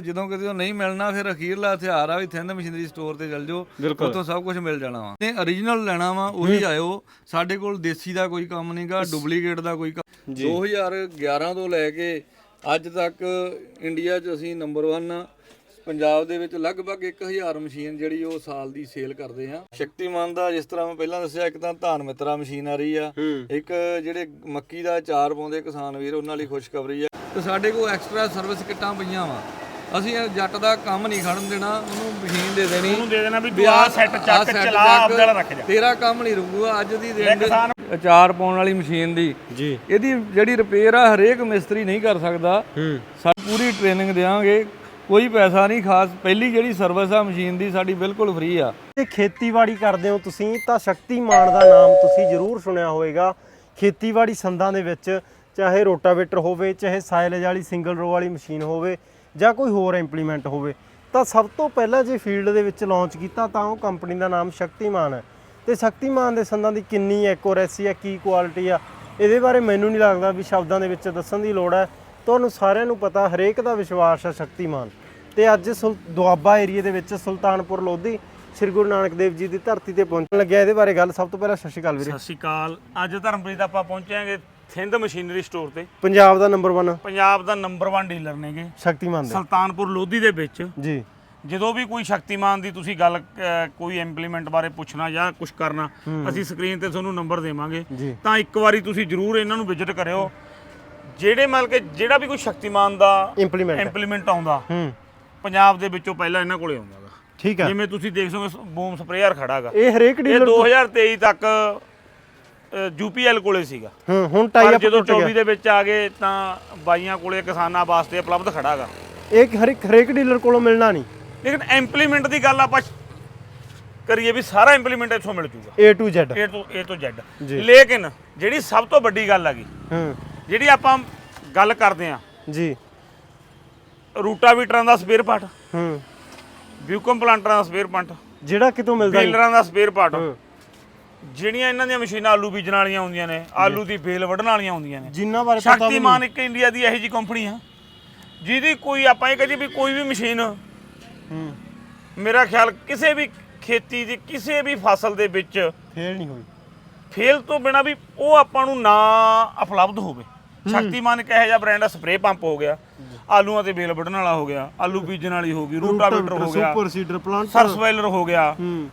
ਜਦੋਂ ਕਿਤੇ ਉਹ ਨਹੀਂ ਮਿਲਣਾ ਫਿਰ ਅਖੀਰਲਾ ਹਥਿਆਰ ਆ ਵੀ ਥਿੰਦ ਮਸ਼ੀਨਰੀ ਸਟੋਰ ਤੇ ਚੱਲ ਜਾਓ। ਬਿਲਕੁਲ। ਉੱਥੋਂ ਸਭ ਕੁਝ ਮਿਲ ਜਾਣਾ ਵਾ। ਤੇ origignal ਲੈਣਾ ਵਾ ਉਹੀ ਆਇਓ। ਸਾਡੇ ਕੋਲ ਦੇਸੀ ਦਾ ਕੋਈ ਕੰਮ ਨਹੀਂਗਾ ਡੁਪਲੀਕੇਟ ਦਾ ਕੋਈ ਕੰਮ। 2011 ਤੋਂ ਲੈ ਕੇ ਅੱਜ ਤੱਕ ਇੰਡੀਆ 'ਚ ਅਸੀਂ ਨੰਬਰ 1 ਆ। ਪੰਜਾਬ ਦੇ ਵਿੱਚ ਲਗਭਗ 1000 ਮਸ਼ੀਨ ਜਿਹੜੀ ਉਹ ਸਾਲ ਦੀ ਸੇਲ ਕਰਦੇ ਆ। ਸ਼ਕਤੀਮਾਨ ਦਾ ਜਿਸ ਤਰ੍ਹਾਂ ਮੈਂ ਪਹਿਲਾਂ ਦੱਸਿਆ ਇੱਕ ਤਾਂ ਧਾਨ ਮਿੱਤਰਾ ਮਸ਼ੀਨ ਆ। ਰਹੀ ਆ ਇੱਕ ਜਿਹੜੇ ਮੱਕੀ ਦਾ ਅਚਾਰ ਪਾਉਂਦੇ ਕਿਸਾਨ ਵੀਰ ਉਹਨਾਂ ਲਈ ਖੁਸ਼ਖਬਰੀ ਆ। ਤੇ ਸਾਡੇ ਕੋਲ ਐਕਸਟਰਾ ਸਰਵਿਸ ਕਿੱਟਾਂ ਪਈਆਂ ਵਾ। ਅਸੀਂ ਇਹ ਜੱਟ ਦਾ ਕੰਮ ਨਹੀਂ ਖੜਨ ਦੇਣਾ ਉਹਨੂੰ ਮਸ਼ੀਨ ਦੇ ਦੇਣੀ। ਉਹਨੂੰ ਦੇ ਦੇਣਾ ਵੀ ਤੂੰ ਆਹ ਚੱਕ set ਚਲਾ ਚੱਕ, ਆਪਦਾ ਰੱਖ ਜਾ। ਤੇਰਾ ਕੰਮ ਨਹੀਂ ਰੁਕੂਗਾ ਅੱਜ ਦੀ ਦਿਨ ਕਿਸਾਨ- ਅਚਾਰ ਪਾਉਣ ਵਾਲੀ ਮਸ਼ੀਨ ਦੀ। ਜੀ। ਇਹਦੀ ਜਿਹੜੀ ਰਿਪੇਅਰ ਆ ਹਰੇਕ ਮਿਸਤਰੀ ਨਹੀਂ ਕਰ ਸਕਦਾ। ਹੂੰ। ਸਾਡੀ ਪੂਰੀ ਟ੍ਰੇਨਿੰਗ ਦੇਵਾਂਗੇ ਕੋਈ ਪੈਸਾ ਨਹੀਂ ਖਾਸ। ਪਹਿਲੀ ਜਿਹੜੀ ਸਰਵਿਸ ਆ ਮਸ਼ੀਨ ਦੀ ਸਾਡੀ ਬਿਲਕੁਲ ਫ੍ਰੀ ਆ। ਜੇ ਖੇਤੀਬਾੜੀ ਕਰਦੇ ਹੋ ਤੁਸੀਂ ਤਾਂ ਸ਼ਕਤੀਮਾਨ ਦਾ ਨਾਮ ਤੁਸੀਂ ਜ਼ਰੂਰ ਸੁਣਿਆ ਹੋਵੇਗਾ। ਖੇਤੀਬਾੜੀ ਸੰਦਾਂ ਦੇ ਵਿੱਚ ਚਾਹੇ ਰੋਟਾਵੇਟਰ ਹੋਵੇ ਚਾਹੇ ਸਾਇਲੇਜ ਵਾਲੀ ਸਿੰਗਲ ਰੋ ਵਾਲੀ ਮਸ਼ੀਨ ਹੋਵੇ ਜਾਂ ਕੋਈ ਹੋਰ ਇੰਪਲੀਮੈਂਟ ਹੋਵੇ, ਤਾਂ ਸਭ ਤੋਂ ਪਹਿਲਾਂ ਜੇ ਫੀਲਡ ਦੇ ਵਿੱਚ ਲਾਂਚ ਕੀਤਾ ਤਾਂ ਉਹ ਕੰਪਨੀ ਦਾ ਨਾਮ ਸ਼ਕਤੀਮਾਨ ਹੈ। ਤੇ ਸ਼ਕਤੀਮਾਨ ਦੇ ਸੰਦਾਂ ਦੀ ਕਿੰਨੀ ਐਕੂਰੇਸੀ ਹੈ, ਕੀ ਕੁਆਲਿਟੀ ਆ, ਇਹਦੇ ਬਾਰੇ ਮੈਨੂੰ ਨਹੀਂ ਲੱਗਦਾ ਵੀ ਸ਼ਬਦਾਂ ਦੇ ਵਿੱਚ ਦੱਸਣ ਦੀ ਲੋੜ ਹੈ। ਤੁਹਾਨੂੰ ਸਾਰਿਆਂ ਨੂੰ ਪਤਾ, ਹਰੇਕ ਦਾ ਵਿਸ਼ਵਾਸ ਹੈ ਸ਼ਕਤੀਮਾਨ। ਤੇ ਅੱਜ ਸੁਲ- ਦੁਆਬਾ ਏਰੀਆ ਦੇ ਵਿੱਚ ਸੁਲਤਾਨਪੁਰ ਲੋਧੀ, ਸ੍ਰੀ ਗੁਰੂ ਨਾਨਕ ਦੇਵ ਜੀ ਦੀ ਧਰਤੀ ਤੇ ਪਹੁੰਚਣ ਲੱਗਿਆ। ਇਹਦੇ ਬਾਰੇ ਗੱਲ ਸਭ ਤੋਂ ਪਹਿਲਾਂ ਸਤਿ ਸ਼੍ਰੀ ਅਕਾਲ ਵੀਰੇ। ਸਤਿ ਸ਼੍ਰੀ ਅਕਾਲ। ਅੱਜ ਧਰਮਪ੍ਰੀਤ ਆਪਾਂ ਪਹੁੰਚਾਂਗੇ ਥਿੰਦ ਮਸ਼ੀਨਰੀ ਸਟੋਰ ਤੇ। ਪੰਜਾਬ ਦਾ ਨੰਬਰ 1 ਪੰਜਾਬ ਦਾ ਨੰਬਰ 1 ਡੀਲਰ ਨੇਗੇ। ਸ਼ਕਤੀਮਾਨ ਦੇ। ਸੁਲਤਾਨਪੁਰ ਲੋਧੀ ਦੇ ਵਿੱਚ। ਜੀ। ਜਦੋਂ ਵੀ ਕੋਈ ਸ਼ਕਤੀਮਾਨ ਦੀ ਤੁਸੀਂ ਗੱਲ ਕੋਈ ਇੰਪਲੀਮੈਂਟ ਬਾਰੇ ਪੁੱਛਣਾ ਜਾਂ ਕੁਝ ਕਰਨਾ ਅਸੀਂ ਸਕਰੀਨ ਤੇ ਤੁਹਾਨੂੰ ਨੰਬਰ ਦੇਵਾਂਗੇ। ਤਾਂ ਇੱਕ ਵਾਰੀ ਤੁਸੀਂ ਜਰੂਰ ਇਹਨਾਂ ਨੂੰ ਵਿਜ਼ਿਟ ਕਰਿਓ। ਜਿਹੜੇ ਮਤਲਬ ਕਿ ਜਿਹੜਾ ਵੀ ਕੋਈ ਸ਼ਕਤੀਮਾਨ ਦਾ ਇੰਪਲੀਮੈਂਟ ਇੰਪਲੀਮੈਂਟ ਆਉਂਦਾ ਪੰਜਾਬ ਦੇ ਵਿੱਚੋਂ ਪਹਿਲਾਂ ਇਹਨਾਂ ਕੋਲੇ ਆਉਂਦਾ ਠੀਕ ਹੈ। ਜਿਵੇਂ ਤੁਸੀਂ ਦੇਖ ਸਕਦੇ ਹੋ ਬੂਮ ਸਪਰੇਅਰ ਖੜਾਗਾ। ਇਹ ਹਰੇਕ ਡੀਲਰ 2023 ਤੱਕ ਯੂਪੀਐਲ ਕੋਲੇ ਸੀਗਾ। ਹੂੰ ਹੁਣ ਪਰ ਟਾਈ ਜਦੋਂ ਟੁੱਟ 24 ਗਿਆ ਦੇ ਵਿੱਚ ਆ ਗਏ ਤਾਂ ਬਾਈਆਂ ਕੋਲੇ ਕਿਸਾਨਾਂ ਵਾਸਤੇ ਉਪਲਬਧ ਖੜਾਗਾ ਇਹ ਹਰੇਕ ਹਰੇਕ ਡੀਲਰ ਕੋਲੋਂ ਮਿਲਣਾ ਨਹੀਂ। ਲੇਕਿਨ ਇੰਪਲੀਮੈਂਟ ਦੀ ਗੱਲ ਆਪਾਂ ਕਰੀਏ ਵੀ ਸਾਰਾ ਇੰਪਲੀਮੈਂਟ ਇੱਥੋਂ ਮਿਲ ਜੂਗਾ। A to Z A ਤੋਂ A ਤੋਂ Z ਜੀ। ਲੇਕਿਨ ਜਿਹੜੀ ਸਭ ਤੋਂ ਵੱਡੀ ਗੱਲ ਹੈਗੀ ਹੂੰ। ਜਿਹੜੀ ਆਪਾਂ ਗੱਲ ਕਰਦੇ ਆ ਜੀ। ਰੂਟਾਵੀਟਰਾਂ ਦਾ ਸਪੇਅਰ ਪਾਰਟ ਹੂੰ। ਵਿਊਕਮ ਪਲਾਂਟਰਾਂ ਦਾ ਸਪੇਅਰ ਪਾਰਟ ਜਿਹੜਾ ਕਿਤੋਂ ਮਿਲਦਾ ਨਹੀਂ। ਬੇਲਰਾਂ ਦਾ ਸਪੇਅਰ ਪਾਰਟ ਹੂੰ। ਜਿਹੜੀਆਂ ਇਹਨਾਂ ਦੀਆਂ ਮਸ਼ੀਨਾਂ ਆਲੂ ਬੀਜਣ ਵਾਲੀਆਂ ਹੁੰਦੀਆਂ ਨੇ ਆਲੂ ਦੀ ਬੇਲ ਵੱਢਣ ਵਾਲੀਆਂ ਹੁੰਦੀਆਂ ਨੇ। ਜਿੰਨਾ ਬਾਰੇ ਪਤਾ ਵੀ ਸ਼ਕਤੀਮਾਨ ਨਹੀਂ। ਇੱਕ ਇੰਡੀਆ ਦੀ ਇਹੋ ਜੀ ਕੰਪਨੀ ਆ ਜਿਹਦੀ ਕੋਈ ਆਪਾਂ ਇਹ ਕਹੀਏ ਵੀ ਕੋਈ ਵੀ ਮਸ਼ੀਨ ਹੂੰ। ਮੇਰਾ ਖਿਆਲ ਕਿਸੇ ਵੀ ਖੇਤੀ ਦੀ ਕਿਸੇ ਵੀ ਫਸਲ ਦੇ ਵਿੱਚ ਫੇਲ ਨਹੀਂ ਹੋਈ। ਫੇਲ ਤੋਂ ਬਿਨਾ ਵੀ ਉਹ ਆਪਾਂ ਨੂੰ ਨਾ ਉਪਲਬਧ ਹੋਵੇ। ਸ਼ਕਤੀਮਾਨ ਇੱਕ ਇਹੋ ਜਿਹਾ ਬ੍ਰਾਂਡ ਆ ਸਪਰੇਅ ਪੰਪ ਹੋ ਗਿਆ ਆਲੂਆਂ ਤੇ ਬੇਲ ਵੱਢਣ ਵਾਲਾ ਹੋ ਗਿਆ ਆਲੂ ਬੀਜਣ ਵਾਲੀ ਹੋ ਗਈ ਰੂਟਾਵੇਟਰ ਹੋ ਗਿਆ ਸੁਪਰ ਸੀਡਰ ਪਲਾਂਟ ਸਰਸਵਾਈਲਰ ਹੋ ਗਿਆ। ਹੂੰ।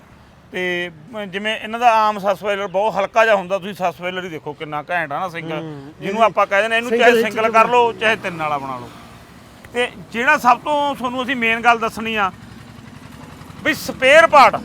ਤੇ ਜਿਵੇਂ ਇਹਨਾਂ ਦਾ ਆਮ ਸਰਸਵਾਈਲਰ ਬਹੁਤ ਹਲਕਾ ਜਿਹਾ ਹੁੰਦਾ ਤੁਸੀਂ ਸਰਸਵਾਈਲਰ ਹੀ ਦੇਖੋ ਕਿੰਨਾ ਘੈਂਟ ਆ ਨਾ ਸਿੰਗਲ ਜਿਹਨੂੰ ਆਪਾਂ ਕਹਿੰਦੇ ਨੇ ਇਹਨੂੰ ਚਾਹੇ ਸਿੰਗਲ ਕਰ ਲਓ ਚਾਹੇ ਤਿੰਨ ਵਾਲਾ ਬਣਾ ਲਓ। ਤੇ ਜਿਹੜਾ ਸਭ ਤੋਂ ਤੁਹਾਨੂੰ ਅਸੀਂ ਮੇਨ ਗੱਲ ਦੱਸਣੀ ਆ ਵੀ ਸਪੇਅਰ ਪਾਰਟ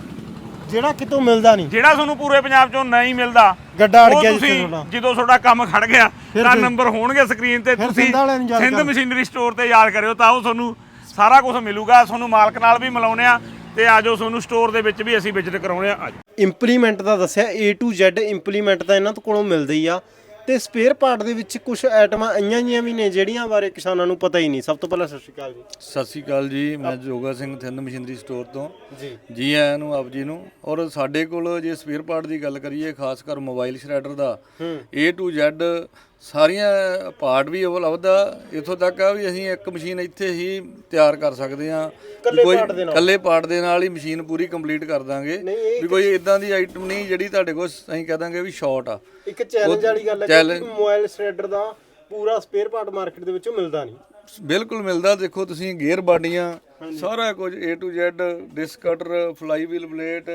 ਜਿਹੜਾ ਕਿਤੋਂ ਮਿਲਦਾ ਨਹੀਂ। ਜਿਹੜਾ ਤੁਹਾਨੂੰ ਪੂਰੇ ਪੰਜਾਬ ਚੋਂ ਨਹੀਂ ਮਿਲਦਾ ਗੱਡਾ ਅੜ ਗਿਆ ਤੁਸੀਂ ਜਦੋਂ ਤੁਹਾਡਾ ਕੰਮ ਖੜ ਗਿਆ ਤਾਂ ਨੰਬਰ ਹੋਣਗੇ ਸਕਰੀਨ ਤੇ ਤੁਸੀਂ ਸਿੰਧ। ਮਸ਼ੀਨਰੀ ਸਟੋਰ ਤੇ ਯਾਦ ਕਰਿਓ ਤਾਂ ਉਹ ਤੁਹਾਨੂੰ ਸਾਰਾ ਕੁਝ ਮਿਲੂਗਾ। ਤੁਹਾਨੂੰ ਮਾਲਕ ਨਾਲ ਵੀ ਮਿਲਾਉਣੇ ਆ ਤੇ ਆਜੋ ਤੁਹਾਨੂੰ ਸਟੋਰ ਦੇ ਵਿੱਚ ਵੀ ਅਸੀਂ ਵਿਜ਼ਿਟ ਕਰਾਉਣੇ ਆ ਇੰਪਲੀਮੈਂਟ ਦਾ ਦੱਸਿਆ A to Z ਇੰਪਲੀਮੈਂਟ ਤਾਂ ਇਹਨਾਂ ਤੋਂ ਕੋਲੋਂ ਮਿਲਦੇ ਹੀ ਆ। ਤੇ ਸਪੇਅਰ ਪਾਰਟ ਦੇ ਵਿੱਚ ਕੁਝ ਆਈਟਮਾਂ ਆਈਆਂ ਜੀਆਂ ਵੀ ਨੇ ਜਿਹੜੀਆਂ ਬਾਰੇ ਕਿਸਾਨਾਂ ਨੂੰ ਪਤਾ ਹੀ ਨਹੀਂ। ਸਭ ਤੋਂ ਪਹਿਲਾਂ ਸਤਿ ਸ਼੍ਰੀ ਅਕਾਲ ਜੀ। ਸਤਿ ਸ੍ਰੀ ਅਕਾਲ ਜੀ ਮੈਂ ਜੋਗਾ ਸਿੰਘ ਥਿੰਦ ਮਸ਼ੀਨਰੀ ਸਟੋਰ ਤੋਂ। ਜੀ। ਜੀ ਆਇਆਂ ਨੂੰ ਆਪ ਜੀ ਨੂੰ। ਔਰ ਸਾਡੇ ਕੋਲ ਜੇ ਸਪੇਅਰ ਪਾਰਟ ਦੀ ਗੱਲ ਕਰੀਏ ਖਾਸ ਕਰ ਮੋਬਾਈਲ ਸ਼ਰੈਡਰ ਦਾ A to Z ਸਾਰੀਆਂ ਪਾਰਟ ਵੀ ਉਪਲਬਧ ਆ ਇਥੋਂ ਤੱਕ ਆ ਵੀ ਅਸੀਂ ਇੱਕ ਮਸ਼ੀਨ ਇੱਥੇ ਹੀ ਤਿਆਰ ਕਰ ਸਕਦੇ ਆ ਨਾਲ। ਇਕੱਲੇ ਪਾਰਟ ਦੇ ਨਾਲ ਹੀ ਮਸ਼ੀਨ ਪੂਰੀ ਕੰਪਲੀਟ ਕਰ ਦਾਂਗੇ ਵੀ ਕੋਈ ਇਦਾਂ ਦੀ ਆਈਟਮ ਨਹੀਂ ਜਿਹੜੀ ਤੁਹਾਡੇ ਕੋਲ ਅਸੀਂ ਕਹਿ ਦਾਂਗੇ ਵੀ ਸ਼ਾਰਟ ਆ। ਇੱਕ ਚੈਲੰਜ ਵਾਲੀ ਗੱਲ ਹੈ ਕਿ ਮੋਬਾਈਲ ਸ਼੍ਰੈਡਰ ਦਾ ਪੂਰਾ ਸਪੇਅਰ ਪਾਰਟ ਮਾਰਕੀਟ ਦੇ ਵਿੱਚੋਂ ਮਿਲਦਾ ਨਹੀਂ। ਬਿਲਕੁਲ ਮਿਲਦਾ ਦੇਖੋ ਤੁਸੀਂ ਗੇਅਰ ਬਾਡੀਆਂ ਸਾਰਾ ਕੁਝ A to Z disc cutter flywheel plate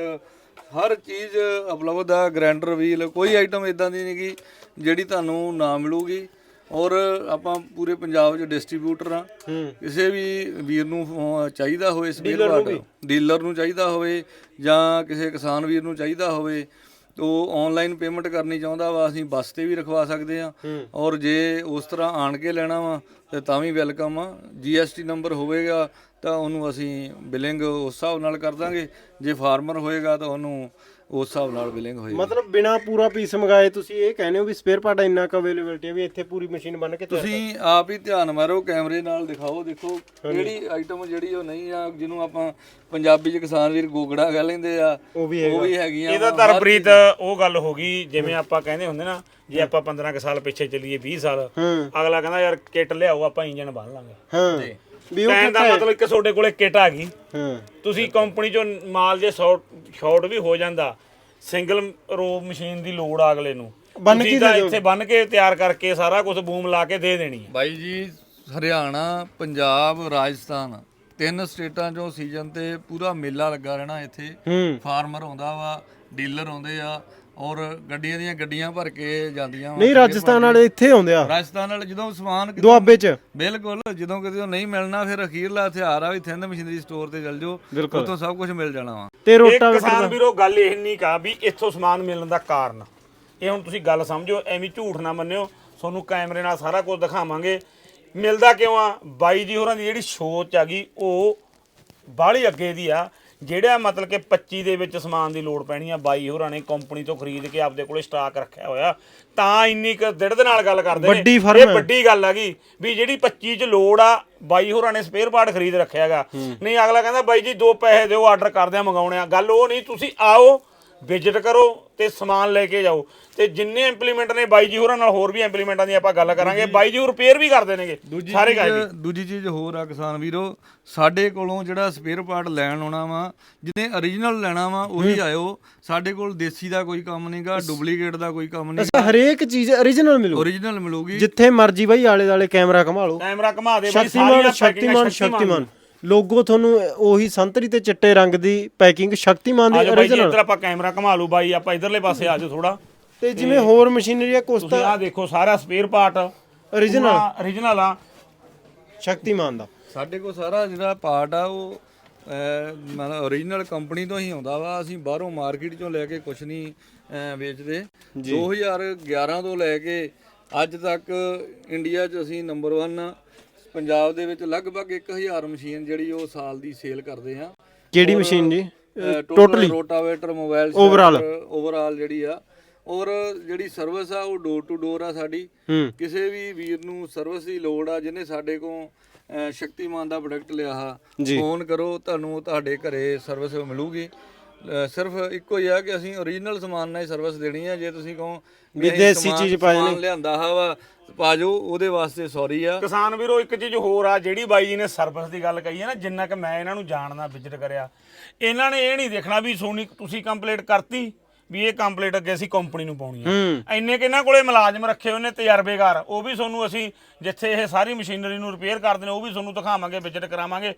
ਹਰ ਚੀਜ਼ ਉਪਲਬਧ ਆ ਗ੍ਰਾਈਂਡਰ ਵੀਲ ਕੋਈ ਆਈਟਮ ਇਦਾਂ ਦੀ ਨਹੀਂ ਗੀ ਜਿਹੜੀ ਤੁਹਾਨੂੰ ਨਾ ਮਿਲੂਗੀ। ਔਰ ਆਪਾਂ ਪੂਰੇ ਪੰਜਾਬ 'ਚ ਡਿਸਟ੍ਰੀਬਿਊਟਰ ਆ। ਕਿਸੇ ਵੀ ਵੀਰ ਨੂੰ ਚਾਹੀਦਾ ਹੋਵੇ ਸਪੇਅਰ ਪਾਰਟ ਡੀਲਰ ਨੂੰ ਚਾਹੀਦਾ ਹੋਵੇ ਜਾਂ ਕਿਸੇ ਕਿਸਾਨ ਵੀਰ ਨੂੰ ਚਾਹੀਦਾ ਹੋਵੇ ਉਹ ਆਨਲਾਈਨ ਪੇਮੈਂਟ ਕਰਨੀ ਚਾਹੁੰਦਾ ਵਾ ਅਸੀਂ ਬੱਸ ਤੇ ਵੀ ਰਖਵਾ ਸਕਦੇ ਆ। ਔਰ ਜੇ ਉਸ ਤਰ੍ਹਾਂ ਆਣ ਕੇ ਲੈਣਾ ਵਾ ਤੇ ਤਾਂ ਵੀ ਵੈਲਕਮ ਆ। ਜੀਐਸਟੀ ਨੰਬਰ ਹੋਵੇਗਾ ਤਾਂ ਉਹਨੂੰ ਅਸੀਂ ਬਿਲਿੰਗ ਉਸ ਹਿਸਾਬ ਨਾਲ ਕਰ ਦਾਂਗੇ। ਜੇ ਫਾਰਮਰ ਹੋਏਗਾ ਤਾਂ ਉਹਨੂੰ ਉਸ ਹਿਸਾਬ ਨਾਲ ਬਿਲਿੰਗ ਹੋਏਗੀ। ਮਤਲਬ ਬਿਨਾ ਪੂਰਾ ਪੀਸ ਮੰਗਾਏ ਤੁਸੀਂ ਇਹ ਕਹਿੰਦੇ ਹੋ ਵੀ ਸਪੇਅਰ ਪਾਰਟ ਇੰਨਾ ਕੁ ਅਵੇਲੇਬਿਲਟੀ ਹੈ ਵੀ ਇੱਥੇ ਪੂਰੀ ਮਸ਼ੀਨ ਬਣ ਕੇ ਤਿਆਰ ਤੁਸੀਂ ਆਪ ਹੀ ਧਿਆਨ ਮਾਰੋ ਕੈਮਰੇ ਨਾਲ ਦਿਖਾਓ ਦੇਖੋ ਕਿਹੜੀ ਆਈਟਮ ਜਿਹੜੀ ਉਹ ਨਹੀਂ ਆ ਜਿਹਨੂੰ ਆਪਾਂ ਪੰਜਾਬੀ ਚ ਕਿਸਾਨ ਵੀਰ ਗੋਗੜਾ ਕਹਿ ਲੈਂਦੇ ਆ ਉਹ ਵੀ ਉਹ ਵੀ ਹੈਗੀਆਂ ਇਹਦਾ ਵਾ। ਤਰਪ੍ਰੀਤ ਉਹ ਗੱਲ ਹੋ ਗਈ ਜਿਵੇਂ ਆਪਾਂ ਕਹਿੰਦੇ ਹੁੰਦੇ ਨਾ ਜੇ ਆਪਾਂ 15 ਕੁ ਸਾਲ ਪਿੱਛੇ ਚੱਲੀਏ 20 ਸਾਲ ਹੂੰ। ਅਗਲਾ ਕਹਿੰਦਾ ਯਾਰ ਕਿੱਟ ਲਿਆਓ ਆਪਾਂ ਇੰਜਨ ਬੰਨ ਲਾਂਗੇ। ਹਾਂ। ਵੀ ਉਹ ਕਹਿਣ ਦਾ? ਮਤਲਬ ਕਿ ਤੁਹਾਡੇ ਕੋਲੇ ਕਿਟ ਆ ਗਈ। ਹਾਂ। ਤੁਸੀਂ ਕੰਪਨੀ ਚੋਂ ਮਾਲ ਜੇ ਸ਼ਾਰਟ ਵੀ ਹੋ ਜਾਂਦਾ ਸਿੰਗਲ ਰੋ ਮਸ਼ੀਨ ਦੀ ਲੋੜ ਆ ਅਗਲੇ ਨੂੰ। ਬੰਨ ਕੇ ਦੇ। ਇੱਥੇ ਬੰਨ ਕੇ ਤਿਆਰ ਕਰਕੇ ਸਾਰਾ ਕੁਝ ਬੂਮ ਲਾ ਕੇ ਦੇ ਦੇਣੀ ਹੈ। ਬਾਈ ਜੀ ਹਰਿਆਣਾ ਪੰਜਾਬ ਰਾਜਸਥਾਨ ਤਿੰਨ ਸਟੇਟਾਂ 'ਚੋਂ ਸੀਜ਼ਨ ਤੇ ਪੂਰਾ ਮੇਲਾ ਲੱਗਾ ਰਹਿਣਾ ਇੱਥੇ। ਫਾਰਮਰ ਆਉਂਦਾ ਵਾ ਡੀਲਰ ਆਉਂਦੇ ਆ ਔਰ ਗੱਡੀਆਂ ਦੀਆਂ ਗੱਡੀਆਂ ਭਰ ਕੇ ਜਾਂਦੀਆਂ ਨਹੀਂ ਰਾਜਸਥਾਨ ਵਾਲੇ ਇੱਥੇ ਆਉਂਦੇ ਆ। ਰਾਜਸਥਾਨ ਨਾਲ ਜਦੋਂ ਸਮਾਨ ਕਿਤੇ- ਦੁਆਬੇ ਚ। ਬਿਲਕੁਲ ਜਦੋਂ ਕਿਤੇ ਉਹ ਨਹੀਂ ਮਿਲਣਾ ਫਿਰ ਅਖੀਰਲਾ ਹਥਿਆਰ ਆ ਵੀ ਥਿੰਦ ਮਸ਼ੀਨਰੀ ਸਟੋਰ ਤੇ ਚੱਲ ਜਾਓ। ਉੱਥੋਂ ਸਭ ਕੁਝ ਮਿਲ ਜਾਣਾ ਵਾ। ਤੇ ਇਹ ਰੋਟਾ ਕਿਸਾਨ ਵੀਰੋ ਗੱਲ ਇਹ ਨਹੀਂ ਕਾ ਵੀ ਇੱਥੋਂ ਸਮਾਨ ਮਿਲਣ ਦਾ ਕਾਰਨ। ਇਹ ਹੁਣ ਤੁਸੀਂ ਗੱਲ ਸਮਝੋ ਐਵੇਂ ਝੂਠ ਨਾ ਮੰਨਿਓ। ਤੁਹਾਨੂੰ ਕੈਮਰੇ ਨਾਲ ਸਾਰਾ ਕੁਝ ਦਿਖਾਵਾਂਗੇ। ਮਿਲਦਾ ਕਿਉਂ ਆ? ਬਾਈ ਜੀ ਹੋਰਾਂ ਦੀ ਜਿਹੜੀ ਸੋਚ ਆ ਗਈ ਉਹ ਬਾਹਲੀ ਅੱਗੇ ਦੀ ਆ। ਜਿਹੜਾ ਮਤਲਬ ਕਿ 25 ਦੇ ਵਿੱਚ ਸਮਾਨ ਦੀ ਲੋੜ ਪੈਣੀ ਆ ਬਾਈ ਹੋਰਾਂ ਨੇ ਕੰਪਨੀ ਤੋਂ ਖਰੀਦ ਕੇ ਆਪਦੇ ਕੋਲੇ ਸਟਾਕ ਰੱਖਿਆ ਹੋਇਆ ਤਾਂ ਇੰਨੀ ਕੁ ਦਿੜ ਦੇ ਨਾਲ ਗੱਲ ਕਰਦੇ ਨੇ। ਵੱਡੀ ਇਹ। ਵੱਡੀ ਗੱਲ ਹੈਗੀ ਵੀ ਜਿਹੜੀ 25 ਚ ਲੋੜ ਆ ਬਾਈ ਹੋਰਾਂ ਨੇ ਸਪੇਅਰ ਪਾਰਟ ਖਰੀਦ ਰੱਖਿਆ ਹੈਗਾ। ਨਹੀਂ ਅਗਲਾ ਕਹਿੰਦਾ ਬਾਈ ਜੀ ਦੋ ਪੈਸੇ ਦਿਓ ਆਰਡਰ ਕਰਦੇ ਆ ਮੰਗਾਉਣੇ ਆ। ਗੱਲ ਉਹ ਨਹੀਂ ਤੁਸੀਂ ਆਓ ਵਿਜ਼ਿਟ ਕਰੋ ਤੇ ਸਮਾਨ ਲੈ ਕੇ ਜਾਓ। ਤੇ ਜਿੰਨੇ ਇੰਪਲੀਮੈਂਟ ਨੇ ਬਾਈ ਜੀ ਹੋਰਾਂ ਨਾਲ ਹੋਰ ਵੀ ਇੰਪਲੀਮੈਂਟਾਂ ਦੀ ਆਪਾਂ ਗੱਲ ਕਰਾਂਗੇ। ਬਾਈ ਜੀ ਰਿਪੇਅਰ ਵੀ ਕਰਦੇ ਨੇਗੇ ਦੂਜੀ ਸਾਰੇ ਚੀਜ਼ ਕਾਇਦੇ ਦੂਜੀ ਚੀਜ਼ ਹੋਰ ਆ ਕਿਸਾਨ ਵੀਰੋ ਸਾਡੇ ਕੋਲੋਂ ਜਿਹੜਾ ਸਪੇਅਰ ਪਾਰਟ ਲੈਣ ਆਉਣਾ ਵਾ ਜਿਹਨੇ origignal ਲੈਣਾ ਵਾ ਉਹੀ ਆਇਓ। ਸਾਡੇ ਕੋਲ ਦੇਸੀ ਦਾ ਕੋਈ ਕੰਮ ਨਹੀਂਗਾ ਡੁਪਲੀਕੇਟ ਦਾ ਕੋਈ ਕੰਮ ਨਹੀਂ ਅੱਛਾ ਹਰੇਕ ਚੀਜ਼ origignal ਮਿਲੂ। Origignal ਮਿਲੂਗੀ। ਜਿੱਥੇ ਮਰਜ਼ੀ ਬਾਈ ਆਲੇ ਦਾਲੇ ਕੈਮਰਾ ਘਮਾ ਲਓ। ਕੈਮਰਾ ਘੁਮਾ ਦੇ ਬਾਈ ਸ਼ਕਤੀਮਾਨ ਸਾਰੀਆਂ ਸ਼ਕਤੀਮਾਨ। ਸ਼ਕਤੀਮਾਨ। ਲੋਗੋ ਤੁਹਾਨੂੰ ਉਹੀ ਸੰਤਰੀ ਤੇ ਚਿੱਟੇ ਰੰਗ ਦੀ ਪੈਕਿੰਗ ਸ਼ਕਤੀਮਾਨ ਦੀ ਆਜੋ ਬਾਈ ਜੀ origignal ਇੱਧਰ ਆਪਾਂ ਕੈਮਰਾ ਘੁਮਾ ਲਓ ਬਾਈ ਆਪਾਂ ਇਧਰਲੇ ਪਾਸੇ ਆ ਜਾਓ ਥੋੜਾ ਤੇ ਜਿਵੇਂ ਹੋਰ ਮਸ਼ੀਨਰੀ ਆ ਤੁਸੀਂ ਤਾਂ ਆਹ ਦੇਖੋ ਸਾਰਾ ਸਪੇਅਰ ਪਾਰਟ origignal origignal ਆ। ਸ਼ਕਤੀਮਾਨ ਦਾ। ਸਾਡੇ ਕੋਲ ਸਾਰਾ ਜਿਹੜਾ ਪਾਰਟ ਆ ਉਹ ਅਹ, ਮਤਲਬ origignal ਕੰਪਨੀ ਤੋਂ ਹੀ ਆਉਂਦਾ ਵਾ। ਅਸੀਂ ਬਾਹਰੋਂ ਮਾਰਕੀਟ ਚੋਂ ਲੈ ਕੇ ਕੁਝ ਨਹੀਂ ਅਹ, ਵੇਚਦੇ। 2011 ਤੋਂ ਲੈ ਕੇ ਅੱਜ ਤੱਕ ਇੰਡੀਆ 'ਚ ਅਸੀਂ ਨੰਬਰ 1 ਪੰਜਾਬ ਦੇ ਵਿੱਚ ਲਗਭਗ 1000 ਮਸ਼ੀਨ ਜਿਹੜੀ ਉਹ ਸਾਲ ਦੀ ਸੇਲ ਕਰਦੇ ਆ। ਕਿਹੜੀ ਮਸ਼ੀਨ ਜੀ? Totally rotavator mobile Overall। Overall ਜਿਹੜੀ ਆ। ਔਰ ਜਿਹੜੀ ਸਰਵਿਸ ਆ ਉਹ ਡੋਰ ਟੂ ਡੋਰ ਆ ਸਾਡੀ। ਕਿਸੇ ਵੀ ਵੀਰ ਨੂੰ ਸਰਵਿਸ ਦੀ ਲੋੜ ਆ ਜਿਹਨੇ ਸਾਡੇ ਕੋਲ ਸ਼ਕਤੀਮਾਨ ਦਾ ਪ੍ਰੋਡਕਟ ਲਿਆ ਆ। ਫੋਨ ਕਰੋ ਤੁਹਾਨੂੰ ਤੁਹਾਡੇ ਘਰੇ ਸਰਵਿਸ ਮਿਲੂਗੀ। ਸਿਰਫ ਇੱਕੋ ਹੀ ਆ ਕਿ ਅਸੀਂ ਓਰੀਜਨਲ ਸਮਾਨ ਨਾਲ ਹੀ ਸਰਵਿਸ ਦੇਣੀ ਆ। ਜੇ ਤੁਸੀਂ ਕਹੋ ਵੀ ਦੇਸੀ ਚੀਜ਼ ਪਾ ਸਮਾਨ ਲਿਆਂਦਾ ਹਾ ਵਾ ਪਾ ਜਾਓ ਉਹਦੇ ਵਾਸਤੇ ਸੌਰੀ ਆ। ਕਿਸਾਨ ਵੀਰੋ, ਇੱਕ ਚੀਜ਼ ਹੋਰ ਆ, ਜਿਹੜੀ ਬਾਈ ਜੀ ਨੇ ਸਰਵਿਸ ਦੀ ਗੱਲ ਕਹੀ ਹੈ ਨਾ, ਜਿੰਨਾ ਕਿ ਮੈਂ ਇਹਨਾਂ ਨੂੰ ਜਾਣਦਾ ਵਿਜ਼ਿਟ ਕਰਿਆ। ਇਹਨਾਂ ਨੇ ਇਹ ਨਹੀਂ ਦੇਖਣਾ ਵੀ ਸੋਨੀ, ਤੁਸੀਂ ਕੰਪਲੀਟ ਕਰਤੀ। ਵੀ ਇਹ ਕੰਪਲੀਟ ਅੱਗੇ ਅਸੀਂ ਕੰਪਨੀ ਨੂੰ ਪਾਉਣੀ ਹੂੰ। ਇੰਨੇ ਕਿ ਇਹਨਾਂ ਕੋਲੇ ਮੁਲਾਜ਼ਮ ਰੱਖੇ ਹੋਏ ਨੇ ਤਜਰਬੇਕਾਰ। ਉਹ ਵੀ ਤੁਹਾਨੂੰ ਅਸੀਂ ਜਿੱਥੇ ਇਹ ਸਾਰੀ ਮਸ਼ੀਨਰੀ ਨੂੰ ਰਿਪੇਅਰ ਕਰਦੇ ਨੇ ਉਹ ਵੀ ਤੁਹਾਨੂੰ ਦਿਖਾਵਾਂਗੇ ਵਿਜ਼ਿਟ ਕਰਾਵਾਂਗੇ।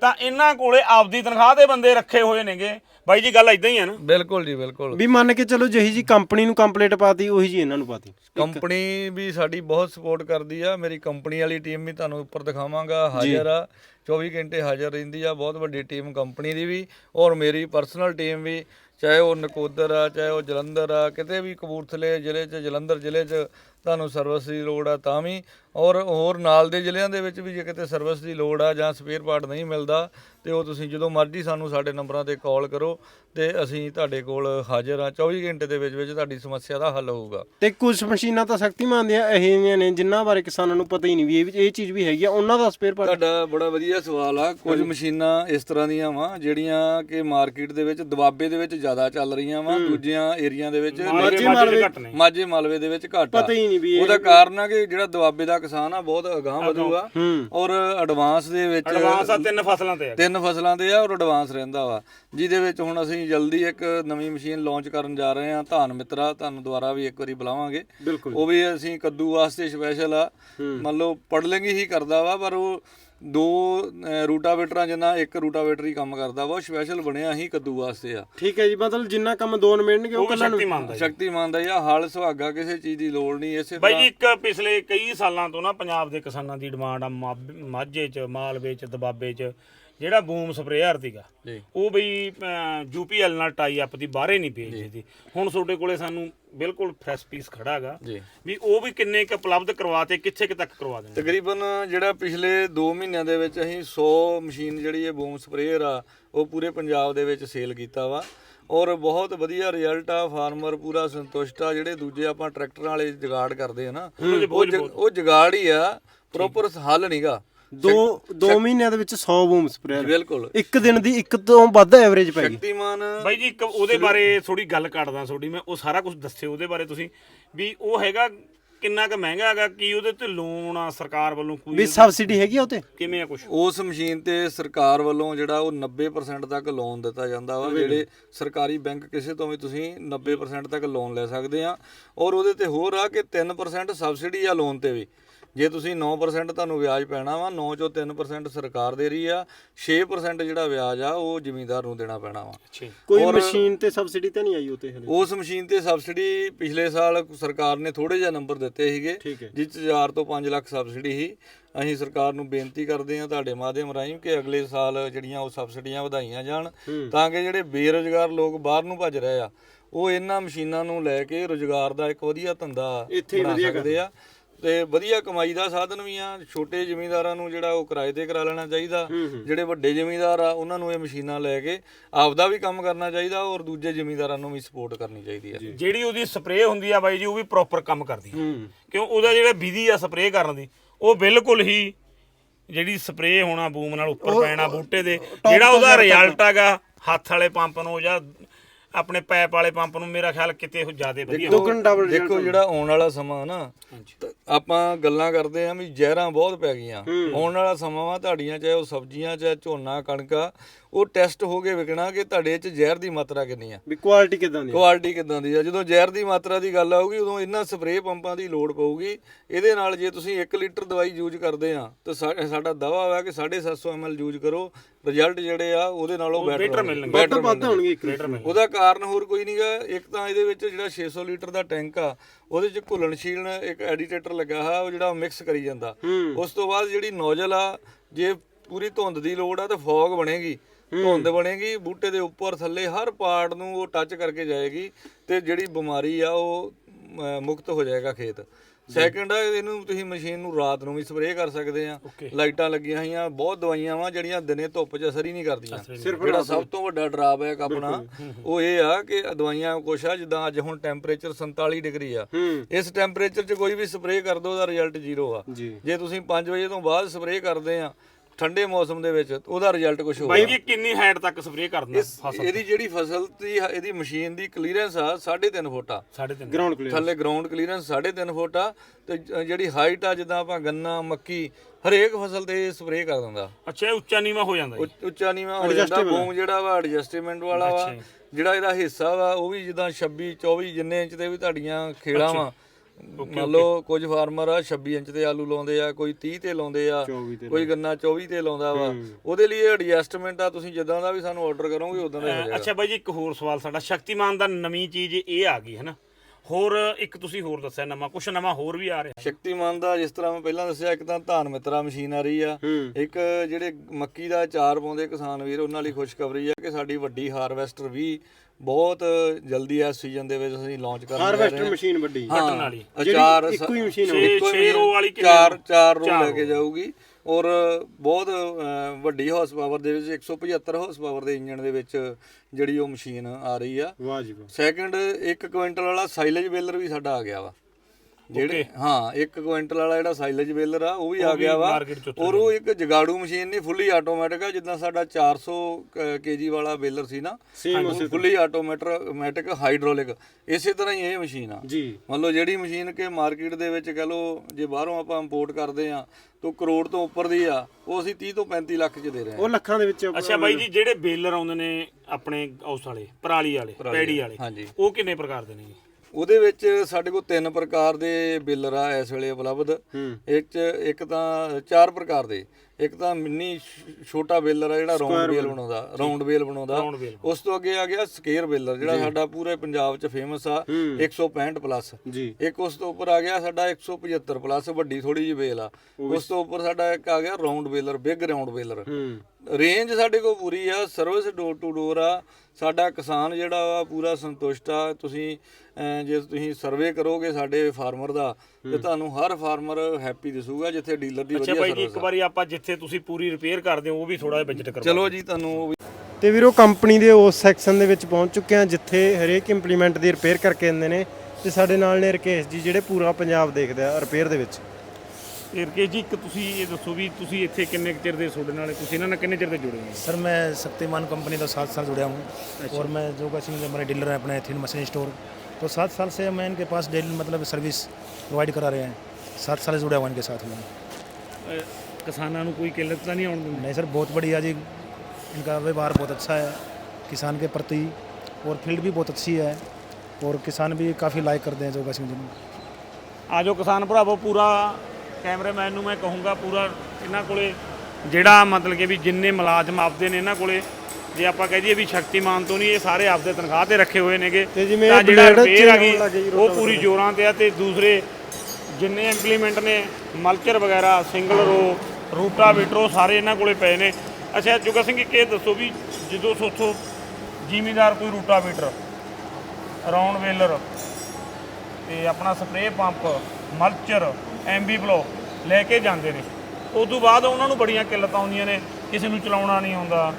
ਤਾਂ ਇਹਨਾਂ ਕੋਲੇ ਆਪਦੀ ਤਨਖਾਹ ਦੇ ਬੰਦੇ ਰੱਖੇ ਹੋਏ ਨੇਗੇ। ਬਾਈ ਜੀ ਗੱਲ ਇਦਾਂ ਹੀ ਆ ਨਾ? ਬਿਲਕੁਲ ਜੀ ਬਿਲਕੁਲ। ਵੀ ਮੰਨ ਕੇ ਚਲੋ ਜਿਹੀ ਜੀ ਕੰਪਨੀ ਨੂੰ ਕੰਪਲੀਟ ਪਾਤੀ ਉਹੀ ਜੀ ਇਹਨਾਂ ਨੂੰ ਪਾਤੀ। ਕੰਪਨੀ ਵੀ ਸਾਡੀ ਬਹੁਤ ਸਪੋਰਟ ਕਰਦੀ ਆ। ਮੇਰੀ ਕੰਪਨੀ ਵਾਲੀ ਟੀਮ ਵੀ ਤੁਹਾਨੂੰ ਉੱਪਰ ਦਿਖਾਵਾਂਗਾ ਹਾਜ਼ਰ ਆ। 24 ਘੰਟੇ ਹਾਜ਼ਰ ਰਹਿੰਦੀ ਆ ਬਹੁਤ ਵੱਡੀ ਟੀਮ ਕੰਪਨੀ ਦੀ ਵੀ। ਔਰ ਮੇਰੀ ਪਰਸਨਲ ਟੀਮ ਵੀ ਚਾਹੇ ਉਹ ਨਕੋਦਰ ਆ, ਚਾਹੇ ਉਹ ਜਲੰਧਰ ਆ, ਕਿਤੇ ਵੀ ਕਪੂਰਥਲੇ ਜ਼ਿਲ੍ਹੇ 'ਚ, ਜਲੰਧਰ ਜ਼ਿਲ੍ਹੇ 'ਚ ਤੁਹਾਨੂੰ ਸਰਵਿਸ ਦੀ ਲੋੜ ਆ ਤਾਂ ਵੀ ਔਰ ਹੋਰ ਨਾਲ ਦੇ ਜ਼ਿਲ੍ਹਿਆਂ ਦੇ ਵਿੱਚ ਵੀ ਜੇ ਕਿਤੇ ਸਰਵਿਸ ਦੀ ਲੋੜ ਆ ਜਾਂ ਸਪੇਅਰ ਪਾਰਟ ਨਹੀਂ ਮਿਲਦਾ ਤੇ ਉਹ ਤੁਸੀਂ ਜਦੋਂ ਮਰਜ਼ੀ ਸਾਨੂੰ ਸਾਡੇ ਨੰਬਰਾਂ ਤੇ ਕਾਲ ਕਰੋ ਤੇ ਅਸੀਂ ਤੁਹਾਡੇ ਕੋਲ ਹਾਜ਼ਰ ਆ। 24 ਘੰਟੇ ਦੇ ਵਿੱਚ ਵਿੱਚ ਤੁਹਾਡੀ ਸਮੱਸਿਆ ਦਾ ਹੱਲ ਹੋਊਗਾ। ਤੇ ਕੁਝ ਮਸ਼ੀਨਾਂ ਤਾਂ ਸ਼ਕਤੀਮਾਨ ਦੀਆਂ ਇਹ ਜਿਹੀਆਂ ਨੇ ਜਿਨ੍ਹਾਂ ਬਾਰੇ ਕਿਸਾਨਾਂ ਨੂੰ ਪਤਾ ਹੀ ਨਹੀਂ ਵੀ ਇਹ ਇਹ ਚੀਜ਼ ਵੀ ਹੈਗੀ ਆ ਉਹਨਾਂ ਦਾ ਸਪੇਅਰ ਪਾਰਟ ਤੁਹਾਡਾ ਬੜਾ ਵਧੀਆ ਸਵਾਲ ਆ। ਕੁਝ ਮਸ਼ੀਨਾਂ ਇਸ ਤਰ੍ਹਾਂ ਦੀਆਂ ਵਾ ਜਿਹੜੀਆਂ ਕਿ ਮਾਰਕੀਟ ਦੇ ਵਿੱਚ ਦਬਾਬੇ ਦੇ ਵਿੱਚ ਜ਼ਿਆਦਾ ਚੱਲ ਰਹੀਆਂ ਵਾ ਦੂਜੀਆਂ ਏਰੀਆ ਦੇ ਵਿੱਚ ਮਾਝੇ ਮਾਲਵੇ ਦੇ ਵਿੱਚ ਘੱਟ ਆ। ਪਤਾ ਹੀ ਨਹੀਂ। ਵੀ ਇਹ ਉਹਦਾ ਕਾਰਨ ਆ ਕਿ ਜਿਹੜਾ ਦਬਾਬੇ ਦਾ ਕਿਸਾਨ ਆ ਬਹੁਤ ਅਗਾਂਹ ਵਧੂਗਾ ਔਰ ਐਡਵਾਂਸ ਦੇ ਵਿੱਚ ਐਡਵਾਂਸ ਆ ਤਿੰਨ ਫਸਲਾਂ ਤੇ ਆ। ਤਿੰਨ ਫਸਲਾਂ ਦੇ ਆ ਔਰ ਐਡਵਾਂਸ ਰਹਿੰਦਾ ਵਾ। ਜਿਹਦੇ ਵਿੱਚ ਹੁਣ ਅਸੀਂ ਜਲਦੀ ਇੱਕ ਨਵੀਂ ਮਸ਼ੀਨ ਲਾਂਚ ਕਰਨ ਜਾ ਰਹੇ ਹਾਂ ਧਾਨ ਮਿੱਤਰਾ ਤੁਹਾਨੂੰ ਦੁਬਾਰਾ ਵੀ ਇੱਕ ਵਾਰੀ ਬੁਲਾਵਾਂਗੇ। ਉਹ ਵੀ ਅਸੀਂ ਕੱਦੂ ਵਾਸਤੇ ਸਪੈਸ਼ਲ ਆ। ਮੰਨ ਲਓ ਪੜਲਿੰਗ ਹੀ ਕਰਦਾ ਵਾ ਪਰ ਉਹ ਦੋ ਰੂਟਾਵੇਟਰਾਂ ਜਿੰਨਾ ਇੱਕ ਰੂਟਾਵੇਟਰ ਹੀ ਕੰਮ ਕਰਦਾ ਵਾ ਉਹ ਸਪੈਸ਼ਲ ਬਣਿਆ ਹੀ ਕੱਦੂ ਵਾਸਤੇ ਆ ਠੀਕ ਹੈ ਜੀ ਮਤਲਬ ਜਿੰਨਾ ਕੰਮ ਦੋ ਨਿਬੜਨਗੇ ਉਹ ਕੱਲਾ ਨੂੰ ਸ਼ਕਤੀਮਾਨ ਦਾ ਜੀ। ਸ਼ਕਤੀਮਾਨ ਦਾ ਹਲ ਸੁਹਾਗਾ ਕਿਸੇ ਚੀਜ਼ ਦੀ ਲੋੜ ਨਹੀਂ ਇਸੇ ਬਾਈ ਤਰ੍ਹਾਂ ਜੀ ਇੱਕ ਪਿਛਲੇ ਕਈ ਸਾਲਾਂ ਤੋਂ ਨਾ ਪੰਜਾਬ ਦੇ ਕਿਸਾਨਾਂ ਦੀ ਡਿਮਾਂਡ ਆ ਮਾਝੇ ਚ ਮਾਲਵੇ ਚ ਦਬਾਬੇ ਚ ਜਿਹੜਾ ਬੂਮ ਸਪਰੇਅਰ ਸੀਗਾ ਜੀ। ਉਹ ਬਈ ਯੂਪੀਐਲ ਨਾਲ ਟਾਈ ਅਪ ਦੀ ਬਾਹਰੇ ਨਹੀਂ ਭੇਜਦੀ ਸੀ ਹੁਣ ਤੁਹਾਡੇ ਕੋਲੇ ਸਾਨੂੰ ਬਿਲਕੁਲ ਫਰੈਸ਼ ਪੀਸ ਖੜਾਗਾ ਜੀ। ਵੀ ਉਹ ਵੀ ਕਿੰਨੇ ਕੁ ਉਪਲਬਧ ਕਰਵਾਤੇ ਕਿੱਥੇ ਕੁ ਤੱਕ ਕਰਵਾ ਦੇਣਗੇ? ਤਕਰੀਬਨ ਜਿਹੜਾ ਪਿਛਲੇ 2 ਮਹੀਨਿਆਂ ਦੇ ਵਿੱਚ ਅਸੀਂ 100 ਮਸ਼ੀਨ ਜਿਹੜੀ ਇਹ ਬੂਮ ਸਪਰੇਅਰ ਆ ਉਹ ਪੂਰੇ ਪੰਜਾਬ ਦੇ ਵਿੱਚ ਸੇਲ ਕੀਤਾ ਵਾ। ਔਰ ਬਹੁਤ ਵਧੀਆ ਰਿਜ਼ਲਟ ਆ ਫਾਰਮਰ ਪੂਰਾ ਸੰਤੁਸ਼ਟ ਆ ਜਿਹੜੇ ਦੂਜੇ ਆਪਾਂ ਟਰੈਕਟਰਾਂ ਵਾਲੇ ਜਗਾੜ ਕਰਦੇ ਆ ਨਾ ਉਹ ਜ- ਉਹ ਜਗਾੜ ਹੀ ਆ ਪ੍ਰੋਪਰ ਹੱਲ ਨਹੀਂਗਾ ਦੋ ਦੋ ਮਹੀਨਿਆਂ ਦੇ ਵਿੱਚ 100 ਬੂਮ ਸਪਰੇਅਰ ਬਿਲਕੁਲ। ਇੱਕ ਦਿਨ ਦੀ ਇੱਕ ਤੋਂ ਵੱਧ ਐਵਰੇਜ ਪੈ ਗਈ ਸ਼ਕਤੀਮਾਨ ਬਾਈ ਜੀ ਇੱਕ ਉਹਦੇ ਬਾਰੇ ਥੋੜੀ ਗੱਲ ਕੱਢਦਾ ਤੁਹਾਡੀ ਮੈਂ ਉਹ ਸਾਰਾ ਕੁਝ ਦੱਸਿਓ ਉਹਦੇ ਬਾਰੇ ਤੁਸੀਂ। ਵੀ ਉਹ ਹੈਗਾ ਕਿੰਨਾ ਕੁ ਮਹਿੰਗਾ ਹੈਗਾ ਕੀ ਉਹਦੇ ਤੇ ਲੋਨ ਆ ਸਰਕਾਰ ਵੱਲੋਂ ਕੋਈ ਵੀ ਸਬਸਿਡੀ ਹੈਗੀ ਆ ਉਹ ਤੇ? ਕਿਵੇਂ ਆ ਕੁਝ ਉਸ ਮਸ਼ੀਨ ਤੇ ਸਰਕਾਰ ਵੱਲੋਂ ਜਿਹੜਾ ਉਹ 90% ਤੱਕ ਲੋਨ ਦਿੱਤਾ ਜਾਂਦਾ ਵਾ ਜਿਹੜੇ ਸਰਕਾਰੀ ਬੈਂਕ ਕਿਸੇ ਤੋਂ ਵੀ ਤੁਸੀਂ 90% ਤੱਕ ਲੋਨ ਲੈ ਸਕਦੇ ਆ। ਔਰ ਉਹਦੇ ਤੇ ਹੋਰ ਆ ਕਿ 3% ਸਬਸਿਡੀ ਆ ਲੋਨ ਤੇ ਵੀ। ਜੇ ਤੁਸੀਂ 9% ਤੁਹਾਨੂੰ ਵਿਆਜ ਪੈਣਾ ਵਾ 9 ਚੋਂ 3% ਸਰਕਾਰ ਦੇ ਰਹੀ ਆ 6% ਜਿਹੜਾ ਵਿਆਜ ਆ ਉਹ ਜ਼ਿਮੀਂਦਾਰ ਨੂੰ ਦੇਣਾ ਪੈਣਾ ਵਾ। ਕੋਈ ਮਸ਼ੀਨ ਤੇ ਸਬਸਿਡੀ ਤਾਂ ਨਹੀਂ ਆਈ ਉਹ ਤੇ ਹਲੇ। ਉਸ ਮਸ਼ੀਨ ਤੇ ਸਬਸਿਡੀ ਪਿਛਲੇ ਸਾਲ ਸਰਕਾਰ ਨੇ ਥੋੜੇ ਜਿਹਾ ਨੰਬਰ ਦਿੱਤੇ ਸੀਗੇ ਜਿਸ 'ਚ 4 ਤੋਂ 5 ਲੱਖ ਸਬਸਿਡੀ ਸੀ। ਅਸੀਂ ਸਰਕਾਰ ਨੂੰ ਬੇਨਤੀ ਕਰਦੇ ਹਾਂ ਤੁਹਾਡੇ ਮਾਧਿਅਮ ਰਾਹੀਂ ਕਿ ਅਗਲੇ ਸਾਲ ਜਿਹੜੀਆਂ ਉਹ ਸਬਸਿਡੀਆਂ ਵਧਾਈਆਂ ਜਾਣ ਤਾਂ ਕਿ ਜਿਹੜੇ ਬੇਰੁਜ਼ਗਾਰ ਲੋਕ ਬਾਹਰ ਨੂੰ ਭੱਜ ਰਹੇ ਆ ਉਹ ਇਹਨਾਂ ਮਸ਼ੀਨਾਂ ਨੂੰ ਲੈ ਕੇ ਰੁਜ਼ਗਾਰ ਦਾ ਇੱਕ ਵਧੀਆ ਧੰਦਾ ਬਣਾ ਵਧੀਆ ਸਕਦੇ ਆ। ਤੇ ਵਧੀਆ ਕਮਾਈ ਦਾ ਸਾਧਨ ਵੀ ਆ। ਛੋਟੇ ਜ਼ਿਮੀਂਦਾਰਾਂ ਨੂੰ ਜਿਹੜਾ ਉਹ ਕਿਰਾਏ ਤੇ ਕਰਾ ਲੈਣਾ ਚਾਹੀਦਾ। ਜਿਹੜੇ ਵੱਡੇ ਜ਼ਿਮੀਂਦਾਰ ਆ ਉਹਨਾਂ ਨੂੰ ਇਹ ਮਸ਼ੀਨਾਂ ਲੈ ਕੇ ਆਪਦਾ ਵੀ ਕੰਮ ਕਰਨਾ ਚਾਹੀਦਾ ਔਰ ਦੂਜੇ ਜ਼ਿਮੀਂਦਾਰਾਂ ਨੂੰ ਵੀ ਸਪੋਰਟ ਕਰਨੀ ਚਾਹੀਦੀ ਹੈ ਜਿਹੜੀ ਉਹਦੀ ਸਪਰੇਅ ਹੁੰਦੀ ਆ ਬਾਈ ਜੀ ਉਹ ਵੀ ਪ੍ਰੋਪਰ ਕੰਮ ਕਰਦੀ ਆ। ਕਿਉਂ? ਉਹਦਾ ਜਿਹੜਾ ਵਿਧੀ ਆ ਸਪਰੇਅ ਕਰਨ ਦੀ ਉਹ ਬਿਲਕੁਲ ਹੀ ਜਿਹੜੀ ਸਪਰੇਅ ਹੋਣਾ ਬੂਮ ਨਾਲ ਉੱਪਰ ਪੈਣਾ ਬੂਟੇ ਦੇ ਜਿਹੜਾ ਉਹਦਾ ਰਿਜ਼ਲਟ ਹੈਗਾ ਹੱਥ ਵਾਲੇ ਪੰਪ ਨੂੰ ਜਾਂ ਆਪਣੇ ਪੈਪ ਵਾਲੇ ਪੰਪ ਨੂੰ ਮੇਰਾ ਖਿਆਲ ਕਿਤੇ ਉਹ ਜ਼ਿਆਦਾ ਵਧੀਆ ਦੁੱਗਣ ਡਬਲ ਦੇਖੋ ਜਿਹੜਾ ਆਉਣ ਵਾਲਾ ਸਮਾਂ ਨਾ ਤਾਂ ਆਪਾਂ ਗੱਲਾਂ ਕਰਦੇ ਆਂ ਵੀ ਜ਼ਹਿਰਾਂ ਬਹੁਤ ਪੈ ਗਈਆਂ। ਆਉਣ ਵਾਲਾ ਸਮਾਂ ਵਾ ਤੁਹਾਡੀਆਂ ਚਾਹੇ ਉਹ ਸਬਜ਼ੀਆਂ ਚਾਹੇ ਝੋਨਾ ਕਣਕਾ ਉਹ ਟੈਸਟ ਹੋ ਕੇ ਵਿਕਣਾ ਕਿ ਤੁਹਾਡੇ 'ਚ ਜ਼ਹਿਰ ਦੀ ਮਾਤਰਾ ਕਿੰਨੀ ਆ। ਵੀ ਕੁਆਲਿਟੀ ਕਿਦਾਂ ਦੀ? ਕੁਆਲਿਟੀ ਕਿਦਾਂ ਦੀ ਆ। ਜਦੋਂ ਜ਼ਹਿਰ ਦੀ ਮਾਤਰਾ ਦੀ ਗੱਲ ਆਊਗੀ ਉਦੋਂ ਇਹਨਾਂ ਸਪਰੇਅ ਪੰਪਾਂ ਦੀ ਲੋੜ ਪਊਗੀ। ਇਹਦੇ ਨਾਲ ਜੇ ਤੁਸੀਂ 1 ਲੀਟਰ ਦਵਾਈ ਯੂਜ਼ ਕਰਦੇ ਆ ਤਾਂ ਸਾਡਾ ਦਾਵਾ ਹੋਇਆ ਕਿ 750 ml ਯੂਜ਼ ਕਰੋ। ਰਿਜ਼ਲਟ ਜਿਹੜੇ ਆ ਉਹਦੇ ਨਾਲੋਂ ਬੈਟਰ ਮਿਲਣਗੇ। ਤੋਂ ਵੱਧ ਹੋਣਗੇ। ਇੱਕ ਲੀਟਰ ਉਹਦਾ ਕਾਰਨ ਹੋਰ ਕੋਈ ਨਹੀਂਗਾ ਇੱਕ ਤਾਂ ਇਹਦੇ ਵਿੱਚ ਜਿਹੜਾ 600 ਲੀਟਰ ਦਾ ਟੈਂਕ ਆ ਉਹਦੇ 'ਚ ਘੁਲਣਸ਼ੀਲ ਇੱਕ ਐਡੀਟੇਟਰ ਲੱਗਾ ਹੋਇਆ ਉਹ ਜਿਹੜਾ ਮਿਕਸ ਕਰੀ ਜਾਂਦਾ। ਉਸ ਤੋਂ ਬਾਅਦ ਜਿਹੜੀ ਨੋਜ਼ਲ ਆ ਜੇ ਪੂਰੀ ਧੁੰਦ ਦੀ ਲੋੜ ਆ ਤਾਂ ਫੌਗ ਬਣੇਗੀ। ਧੁੰਦ ਬਣੇਗੀ ਬੂਟੇ ਦੇ ਉੱਪਰ ਥੱਲੇ ਹਰ ਪਾਰਟ ਨੂੰ ਉਹ ਟੱਚ ਕਰਕੇ ਜਾਏਗੀ ਤੇ ਜਿਹੜੀ ਬਿਮਾਰੀ ਆ ਉਹ ਮੁਕਤ ਹੋ ਜਾਏਗਾ ਖੇਤ। ਸੈਕੰਡ ਆ ਇਹਨੂੰ ਤੁਸੀਂ ਮਸ਼ੀਨ ਨੂੰ ਰਾਤ ਨੂੰ ਵੀ ਸਪਰੇਅ ਕਰ ਸਕਦੇ ਆ। ਲਾਈਟਾਂ ਲੱਗੀਆਂ ਹੋਈਆਂ ਬਹੁਤ ਦਵਾਈਆਂ ਵਾ ਜਿਹੜੀਆਂ ਦਿਨੇ ਧੁੱਪ 'ਚ ਅਸਰ ਹੀ ਨਹੀਂ ਕਰਦੀਆਂ। ਜਿਹੜਾ ਸਭ ਤੋਂ ਵੱਡਾ ਡਰਾਬੈਕ ਆਪਣਾ ਉਹ ਇਹ ਆ ਕਿ ਦਵਾਈਆਂ ਕੁਛ ਆ ਜਿੱਦਾਂ ਅੱਜ ਹੁਣ ਟੈਂਪਰੇਚਰ 47 ਡਿਗਰੀ ਆ। ਇਸ ਟੈਂਪਰੇਚਰ 'ਚ ਕੋਈ ਵੀ ਸਪਰੇਅ ਕਰ ਦੋ ਉਹਦਾ ਰਿਜ਼ਲਟ ਜ਼ੀਰੋ ਆ। ਜੀ। ਜੇ ਤੁਸੀਂ 5 ਵਜੇ ਤੋਂ ਬਾਅਦ ਸਪਰੇਅ ਕਰਦੇ ਆ ਠੰਡੇ ਮੌਸਮ ਦੇ ਵਿੱਚ ਉਹਦਾ ਰਿਜ਼ਲਟ ਕੁਝ ਹੋਰ ਬਾਈ। ਜੀ ਕਿੰਨੀ ਹਾਈਟ ਤੱਕ ਸਪਰੇਅ ਕਰਨਾ ਫਸਲ ਇਹਦੀ ਜਿਹੜੀ ਫਸਲ ਦੀ ਇਹਦੀ ਮਸ਼ੀਨ ਦੀ ਕਲੀਅਰੈਂਸ ਆ 3.5 ਫੁੱਟ ਆ। ਸਾਢੇ ਤਿੰਨ। ਗਰਾਊਂਡ ਕਲੀਅਰ ਥੱਲੇ ਗਰਾਊਂਡ ਕਲੀਅਰੈਂਸ 3.5 ਫੁੱਟ ਆ ਤੇ ਜ- ਜਿਹੜੀ ਹਾਈਟ ਆ ਜਿੱਦਾਂ ਆਪਾਂ ਗੰਨਾ ਮੱਕੀ ਹਰੇਕ ਫਸਲ ਤੇ ਸਪਰੇਅ ਕਰ ਦਿੰਦਾ। ਅੱਛਾ ਇਹ ਉੱਚਾ ਨੀਵਾ ਹੋ ਜਾਂਦਾ ਜੀ। ਉੱਚ- ਉੱਚਾ ਨੀਵਾਂ ਹੋ ਜਾਂਦਾ। ਬੂਮ ਜਿਹੜਾ ਵਾ ਐਡਜਸਟਮੈਂਟ ਵਾਲਾ ਵਾ। ਜਿਹੜਾ ਇਹਦਾ ਹਿੱਸਾ ਵਾ ਉਹ ਵੀ ਜਿੱਦਾਂ 26 24 ਜਿੰਨੇ ਇੰਚ ਦੇ ਵੀ ਤੁਹਾਡੀਆਂ ਖੇੜਾਂ ਵਾ ਮੰਨ ਲਓ ਕੁਝ ਫਾਰਮਰ ਆ 26 ਇੰਚ ਤੇ ਆਲੂ ਲਾਉਂਦੇ ਆ ਕੋਈ 30 ਤੇ ਲਾਉਂਦੇ ਆ 24 ਤੇ ਕੋਈ ਗੰਨਾ 24 ਤੇ ਲਾਉਂਦਾ ਵਾ। ਉਹਦੇ ਲਈ ਐਡਜਸਟਮੈਂਟ ਆ ਤੁਸੀਂ ਜਿੱਦਾਂ ਦਾ ਵੀ ਸਾਨੂੰ ਆਰਡਰ ਕਰੋਗੇ ਉਦਾਂ ਦਾ ਹੀ ਹੋ ਜਾਏਗਾ। ਅੱਛਾ ਬਾਈ ਜੀ ਇੱਕ ਹੋਰ ਸਵਾਲ ਸਾਡਾ। ਸ਼ਕਤੀਮਾਨ ਦਾ ਨਵੀਂ ਚੀਜ਼ ਇਹ ਆ ਗਈ ਹੈ ਨਾ ਹੋਰ ਇੱਕ ਤੁਸੀਂ ਹੋਰ ਦੱਸਿਆ ਨਵਾਂ ਕੁਛ ਨਵਾਂ ਹੋਰ ਵੀ ਆ ਰਿਹਾ। ਸ਼ਕਤੀਮਾਨ ਦਾ ਜਿਸ ਤਰ੍ਹਾਂ ਮੈਂ ਪਹਿਲਾਂ ਦੱਸਿਆ ਇੱਕ ਤਾਂ ਧਾਨ ਮਿੱਤਰਾ ਮਸ਼ੀਨ ਆ। ਰਹੀ ਆ ਇੱਕ ਜਿਹੜੇ ਮੱਕੀ ਦਾ ਅਚਾਰ ਪਾਉਂਦੇ ਕਿਸਾਨ ਵੀਰ ਉਹਨਾਂ ਲਈ ਖੁਸ਼ਖਬਰੀ ਆ ਕਿ ਸਾਡੀ ਵੱਡੀ ਹਾਰਵੈਸਟਰ ਵੀ ਬਹੁਤ ਜਲਦੀ ਆ ਸੀਜ਼ਨ ਦੇ ਵਿੱਚ ਅਸੀਂ ਲਾਂਚ ਕਰਨ ਜਾ ਰਹੇ ਹਾਰਵੈਸਟਰ ਹਾਂ। ਮਸ਼ੀਨ ਵੱਡੀ। ਹਾਂ, ਵਾਲੀ। ਅਚਾਰ ਇੱਕੋ ਹੀ ਮਸ਼ੀਨ ਛੇ- ਇੱਕੋ ਹੀ ਛੇ ਰੋ ਵਾਲੀ ਕਿੰਨੀ ਚਾਰ ਚਾਰ ਰੋ ਲੈ ਕੇ ਜਾਊਗੀ। ਔਰ ਬਹੁਤ ਵੱਡੀ ਹਾਰਸ ਪਾਵਰ ਦੇ ਵਿੱਚ 175 ਹਾਰਸ ਪਾਵਰ ਦੇ ਇੰਜਨ ਦੇ ਵਿੱਚ ਜਿਹੜੀ ਉਹ ਮਸ਼ੀਨ ਆ ਰਹੀ ਆ। ਵਾਹ ਜੀ ਵਾਹ। ਸੈਕੰਡ 1 ਕੁਇੰਟਲ ਵਾਲਾ ਸਾਈਲੇਜ ਬੇਲਰ ਵੀ ਸਾਡਾ ਆ ਗਿਆ ਵਾ। ਜਿਹੜੇ ਹਾਂ 1 ਕੁਇੰਟਲ ਵਾਲਾ ਜਿਹੜਾ ਸਾਈਲੇਜ ਬੇਲਰ ਆ ਉਹ ਵੀ ਆ ਗਿਆ ਵਾ। ਔਰ ਉਹ ਇੱਕ ਜਗਾੜੂ ਮਸ਼ੀਨ ਨਹੀਂ ਫੁੱਲੀ ਆਟੋਮੈਟਿਕ ਆ ਜਿੱਦਾਂ ਸਾਡਾ 400 ਕੇਜੀ ਵਾਲਾ ਬੇਲਰ ਸੀ ਨਾ। ਫੁੱਲੀ ਆਟੋਮੈਟਿਕ ਹਾਈਡ੍ਰੋਲਿਕ ਇਸੇ ਤਰ੍ਹਾਂ ਹੀ ਇਹ ਮਸ਼ੀਨ ਆ। ਜੀ। ਮੰਨ ਲਓ ਜਿਹੜੀ ਮਸ਼ੀਨ ਕਿ ਮਾਰਕੀਟ ਦੇ ਵਿੱਚ ਕਹ ਲਓ ਜੇ ਬਾਹਰੋਂ ਆਪਾਂ ਇੰਪੋਰਟ ਕਰਦੇ ਆ ਤਾਂ ਕਰੋੜ ਤੋਂ ਉੱਪਰ ਦੀ ਆ। ਉਹ ਅਸੀਂ 30 ਤੋਂ 35 ਲੱਖ ਚ ਦੇ ਰਹੇ ਉਹ ਲੱਖਾਂ ਦੇ ਵਿੱਚ ਅੱਛਾ ਬਾਈ ਜੀ ਜਿਹੜੇ ਬੇਲਰ ਆਉਂਦੇ ਨੇ ਆਪਣੇ ਉਸ ਵਾਲੇ ਪਰਾਲੀ ਵਾਲੇ ਪੈੜੀ ਵਾਲੇ ਉਹ ਕਿੰਨੇ ਪ੍ਰਕਾਰ ਦੇ ਨੇ ਜੀ? ਉਹਦੇ ਵਿੱਚ ਸਾਡੇ ਕੋਲ ਤਿੰਨ ਪ੍ਰਕਾਰ ਦੇ ਬੇਲਰ ਆ ਇਸ ਵੇਲੇ ਉਪਲਬਧ। ਇੱਕ ਇੱਕ ਤਾਂ ਚਾਰ ਪ੍ਰਕਾਰ ਦੇ। ਇੱਕ ਤਾਂ ਮਿੰਨੀ ਛੋਟਾ ਬੇਲਰ ਆ ਜਿਹੜਾ ਰਾਉਂਡ ਬੇਲ ਬਣਾਉਂਦਾ ਰਾਉਂਡ ਬੇਲ ਬਣਾਉਂਦਾ। ਉਸ ਤੋਂ ਅੱਗੇ ਆ ਗਿਆ ਸਕੇਅਰ ਬੇਲਰ ਜਿਹੜਾ ਸਾਡਾ ਪੂਰੇ ਪੰਜਾਬ 'ਚ ਫੇਮਸ ਆ 165 ਪਲੱਸ ਇੱਕ ਉਸ ਤੋਂ ਉੱਪਰ ਆ ਗਿਆ ਸਾਡਾ 175 ਪਲੱਸ ਵੱਡੀ ਥੋੜੀ ਜਿਹੀ ਬੇਲ ਆ। ਉਸ ਤੋਂ ਉੱਪਰ ਸਾਡਾ ਇੱਕ ਆ ਗਿਆ round baler big round baler. Range ਸਾਡੇ ਕੋਲ ਪੂਰੀ ਆ ਸਰਵਿਸ ਡੋਰ ਟੂ ਡੋਰ ਆ। ਸਾਡਾ ਕਿਸਾਨ ਜਿਹੜਾ ਵਾ ਪੂਰਾ ਸੰਤੁਸ਼ਟ ਆ। ਤੁਸੀਂ ਜੇ ਤੁਸੀਂ ਸਰਵੇ ਕਰੋਗੇ ਸਾਡੇ ਫਾਰਮਰ ਦਾ ਤੇ ਤੁਹਾਨੂੰ ਹਰ ਫਾਰਮਰ ਹੈਪੀ ਦਿਸੂਗਾ ਜਿੱਥੇ ਡੀਲਰ ਦੀ ਅੱਛਾ ਵਧੀਆ ਬਾਈ ਜੀ ਸਰਵਿਸ ਇੱਕ ਵਾਰੀ ਆਪਾਂ ਜਿੱਥੇ ਤੁਸੀਂ ਪੂਰੀ ਰਿਪੇਅਰ ਕਰਦੇ ਹੋ ਉਹ ਵੀ ਥੋੜਾ ਜਿਹਾ ਬਜਟ ਕਰਵਾ ਚਲੋ ਜੀ ਤੁਹਾਨੂੰ ਉਹ ਵੀ ਤੇ ਵੀਰੋ ਕੰਪਨੀ ਦੇ ਉਸ ਸੈਕਸ਼ਨ ਦੇ ਵਿੱਚ ਪਹੁੰਚ ਚੁੱਕੇ ਹਾਂ ਜਿੱਥੇ ਹਰੇਕ ਇੰਪਲੀਮੈਂਟ ਦੀ ਰਿਪੇਅਰ ਕਰਕੇ ਦਿੰਦੇ ਨੇ ਤੇ ਸਾਡੇ ਨਾਲ ਨੇ ਰਕੇਸ਼ ਜੀ ਜਿਹੜੇ ਪੂਰਾ ਪੰਜਾਬ ਦੇਖਦੇ ਆ ਰਿਪੇਅਰ ਦੇ ਵਿੱਚ ਰਕੇਸ਼ ਜੀ ਇੱਕ ਤੁਸੀਂ ਇਹ ਦੱਸੋ ਵੀ ਤੁਸੀਂ ਇੱਥੇ ਕਿੰਨੇ ਕੁ ਚਿਰ ਦੇ ਤੁਹਾਡੇ ਨਾਲ ਤੁਸੀਂ ਇਹਨਾਂ ਨਾਲ ਕਿੰਨੇ ਚਿਰ ਦੇ ਜੁੜੇ ਹੋ सर मैं शक्तिमान कंपनी तो सात साल जुड़ा हूँ और मैं जो का सिंह हमारे डीलर है अपने एथिन मशीन स्टोर तो सात साल से मैं इनके पास डेली मतलब सर्विस प्रोवाइड करा रहे हैं सात साल से जुड़ा हुआ इनके साथ में ਅ, ਕਿਸਾਨਾਂ ਨੂੰ ਕੋਈ ਕਿੱਲਤ ਤਾਂ ਨਹੀਂ ਆਉਣ ਦਿੰਦੇ नहीं सर बहुत बढ़िया जी इनका व्यवहार बहुत अच्छा है किसान के प्रति और फील्ड भी बहुत अच्छी है और किसान भी काफ़ी लाइक करते हैं जोगा सिंह जी को ਆਜੋ ਕਿਸਾਨ ਭਰਾਵੋ ਪੂਰਾ ਕੈਮਰਾਮੈਨ ਨੂੰ ਮੈਂ ਕਹੂੰਗਾ ਪੂਰਾ ਇਹਨਾਂ ਕੋਲੇ ਜਿਹੜਾ ਮਤਲਬ ਕਿ ਵੀ ਜਿੰਨੇ ਮੁਲਾਜ਼ਮ ਆਪਦੇ ਨੇ ਇਹਨਾਂ ਕੋਲੇ ਜੇ ਆਪਾਂ ਕਹਿ ਦਈਏ ਵੀ ਸ਼ਕਤੀਮਾਨ ਤੋਂ ਨਹੀਂ ਇਹ ਸਾਰੇ ਆਪਦੇ ਤਨਖਾਹ ਤੇ ਰੱਖੇ ਹੋਏ ਨੇਗੇ। ਤੇ ਜਿਵੇਂ ਤਾਂ ਜਿਹੜਾ ਰਿਪੇਅਰ ਆ ਗਈ ਉਹ ਪੂਰੀ ਜ਼ੋਰਾਂ ਤੇ ਆ ਤੇ ਦੂਸਰੇ ਜਿੰਨੇ ਇੰਪਲੀਮੈਂਟ ਨੇ ਮਲਚਰ ਵਗੈਰਾ ਸਿੰਗਲ ਰੋ ਰੂਟਾਵੀਟਰ ਉਹ ਸਾਰੇ ਇਹਨਾਂ ਕੋਲੇ ਪਏ ਨੇ। ਅੱਛਾ ਜੁਗਾ ਸਿੰਘ ਇੱਕ ਇਹ ਦੱਸੋ ਵੀ ਜਦੋਂ ਸੋਥੋ ਜ਼ਿਮੀਦਾਰ ਕੋਈ ਰੂਟਾਵੀਟਰ ਰਾਉਂਡ ਵੇਲਰ ਤੇ ਆਪਣਾ spray pump mulcher M B plough ਲੈ ਕੇ ਜਾਂਦੇ ਨੇ। ਉਸ ਤੋਂ ਬਾਅਦ ਉਹਨਾਂ ਨੂੰ ਬੜੀਆਂ ਕਿੱਲਤਾਂ ਆਉਂਦੀਆਂ ਨੇ ਕਿਸੇ ਨੂੰ ਚਲਾਉਣਾ ਨਹੀਂ ਆਉਂਦਾ।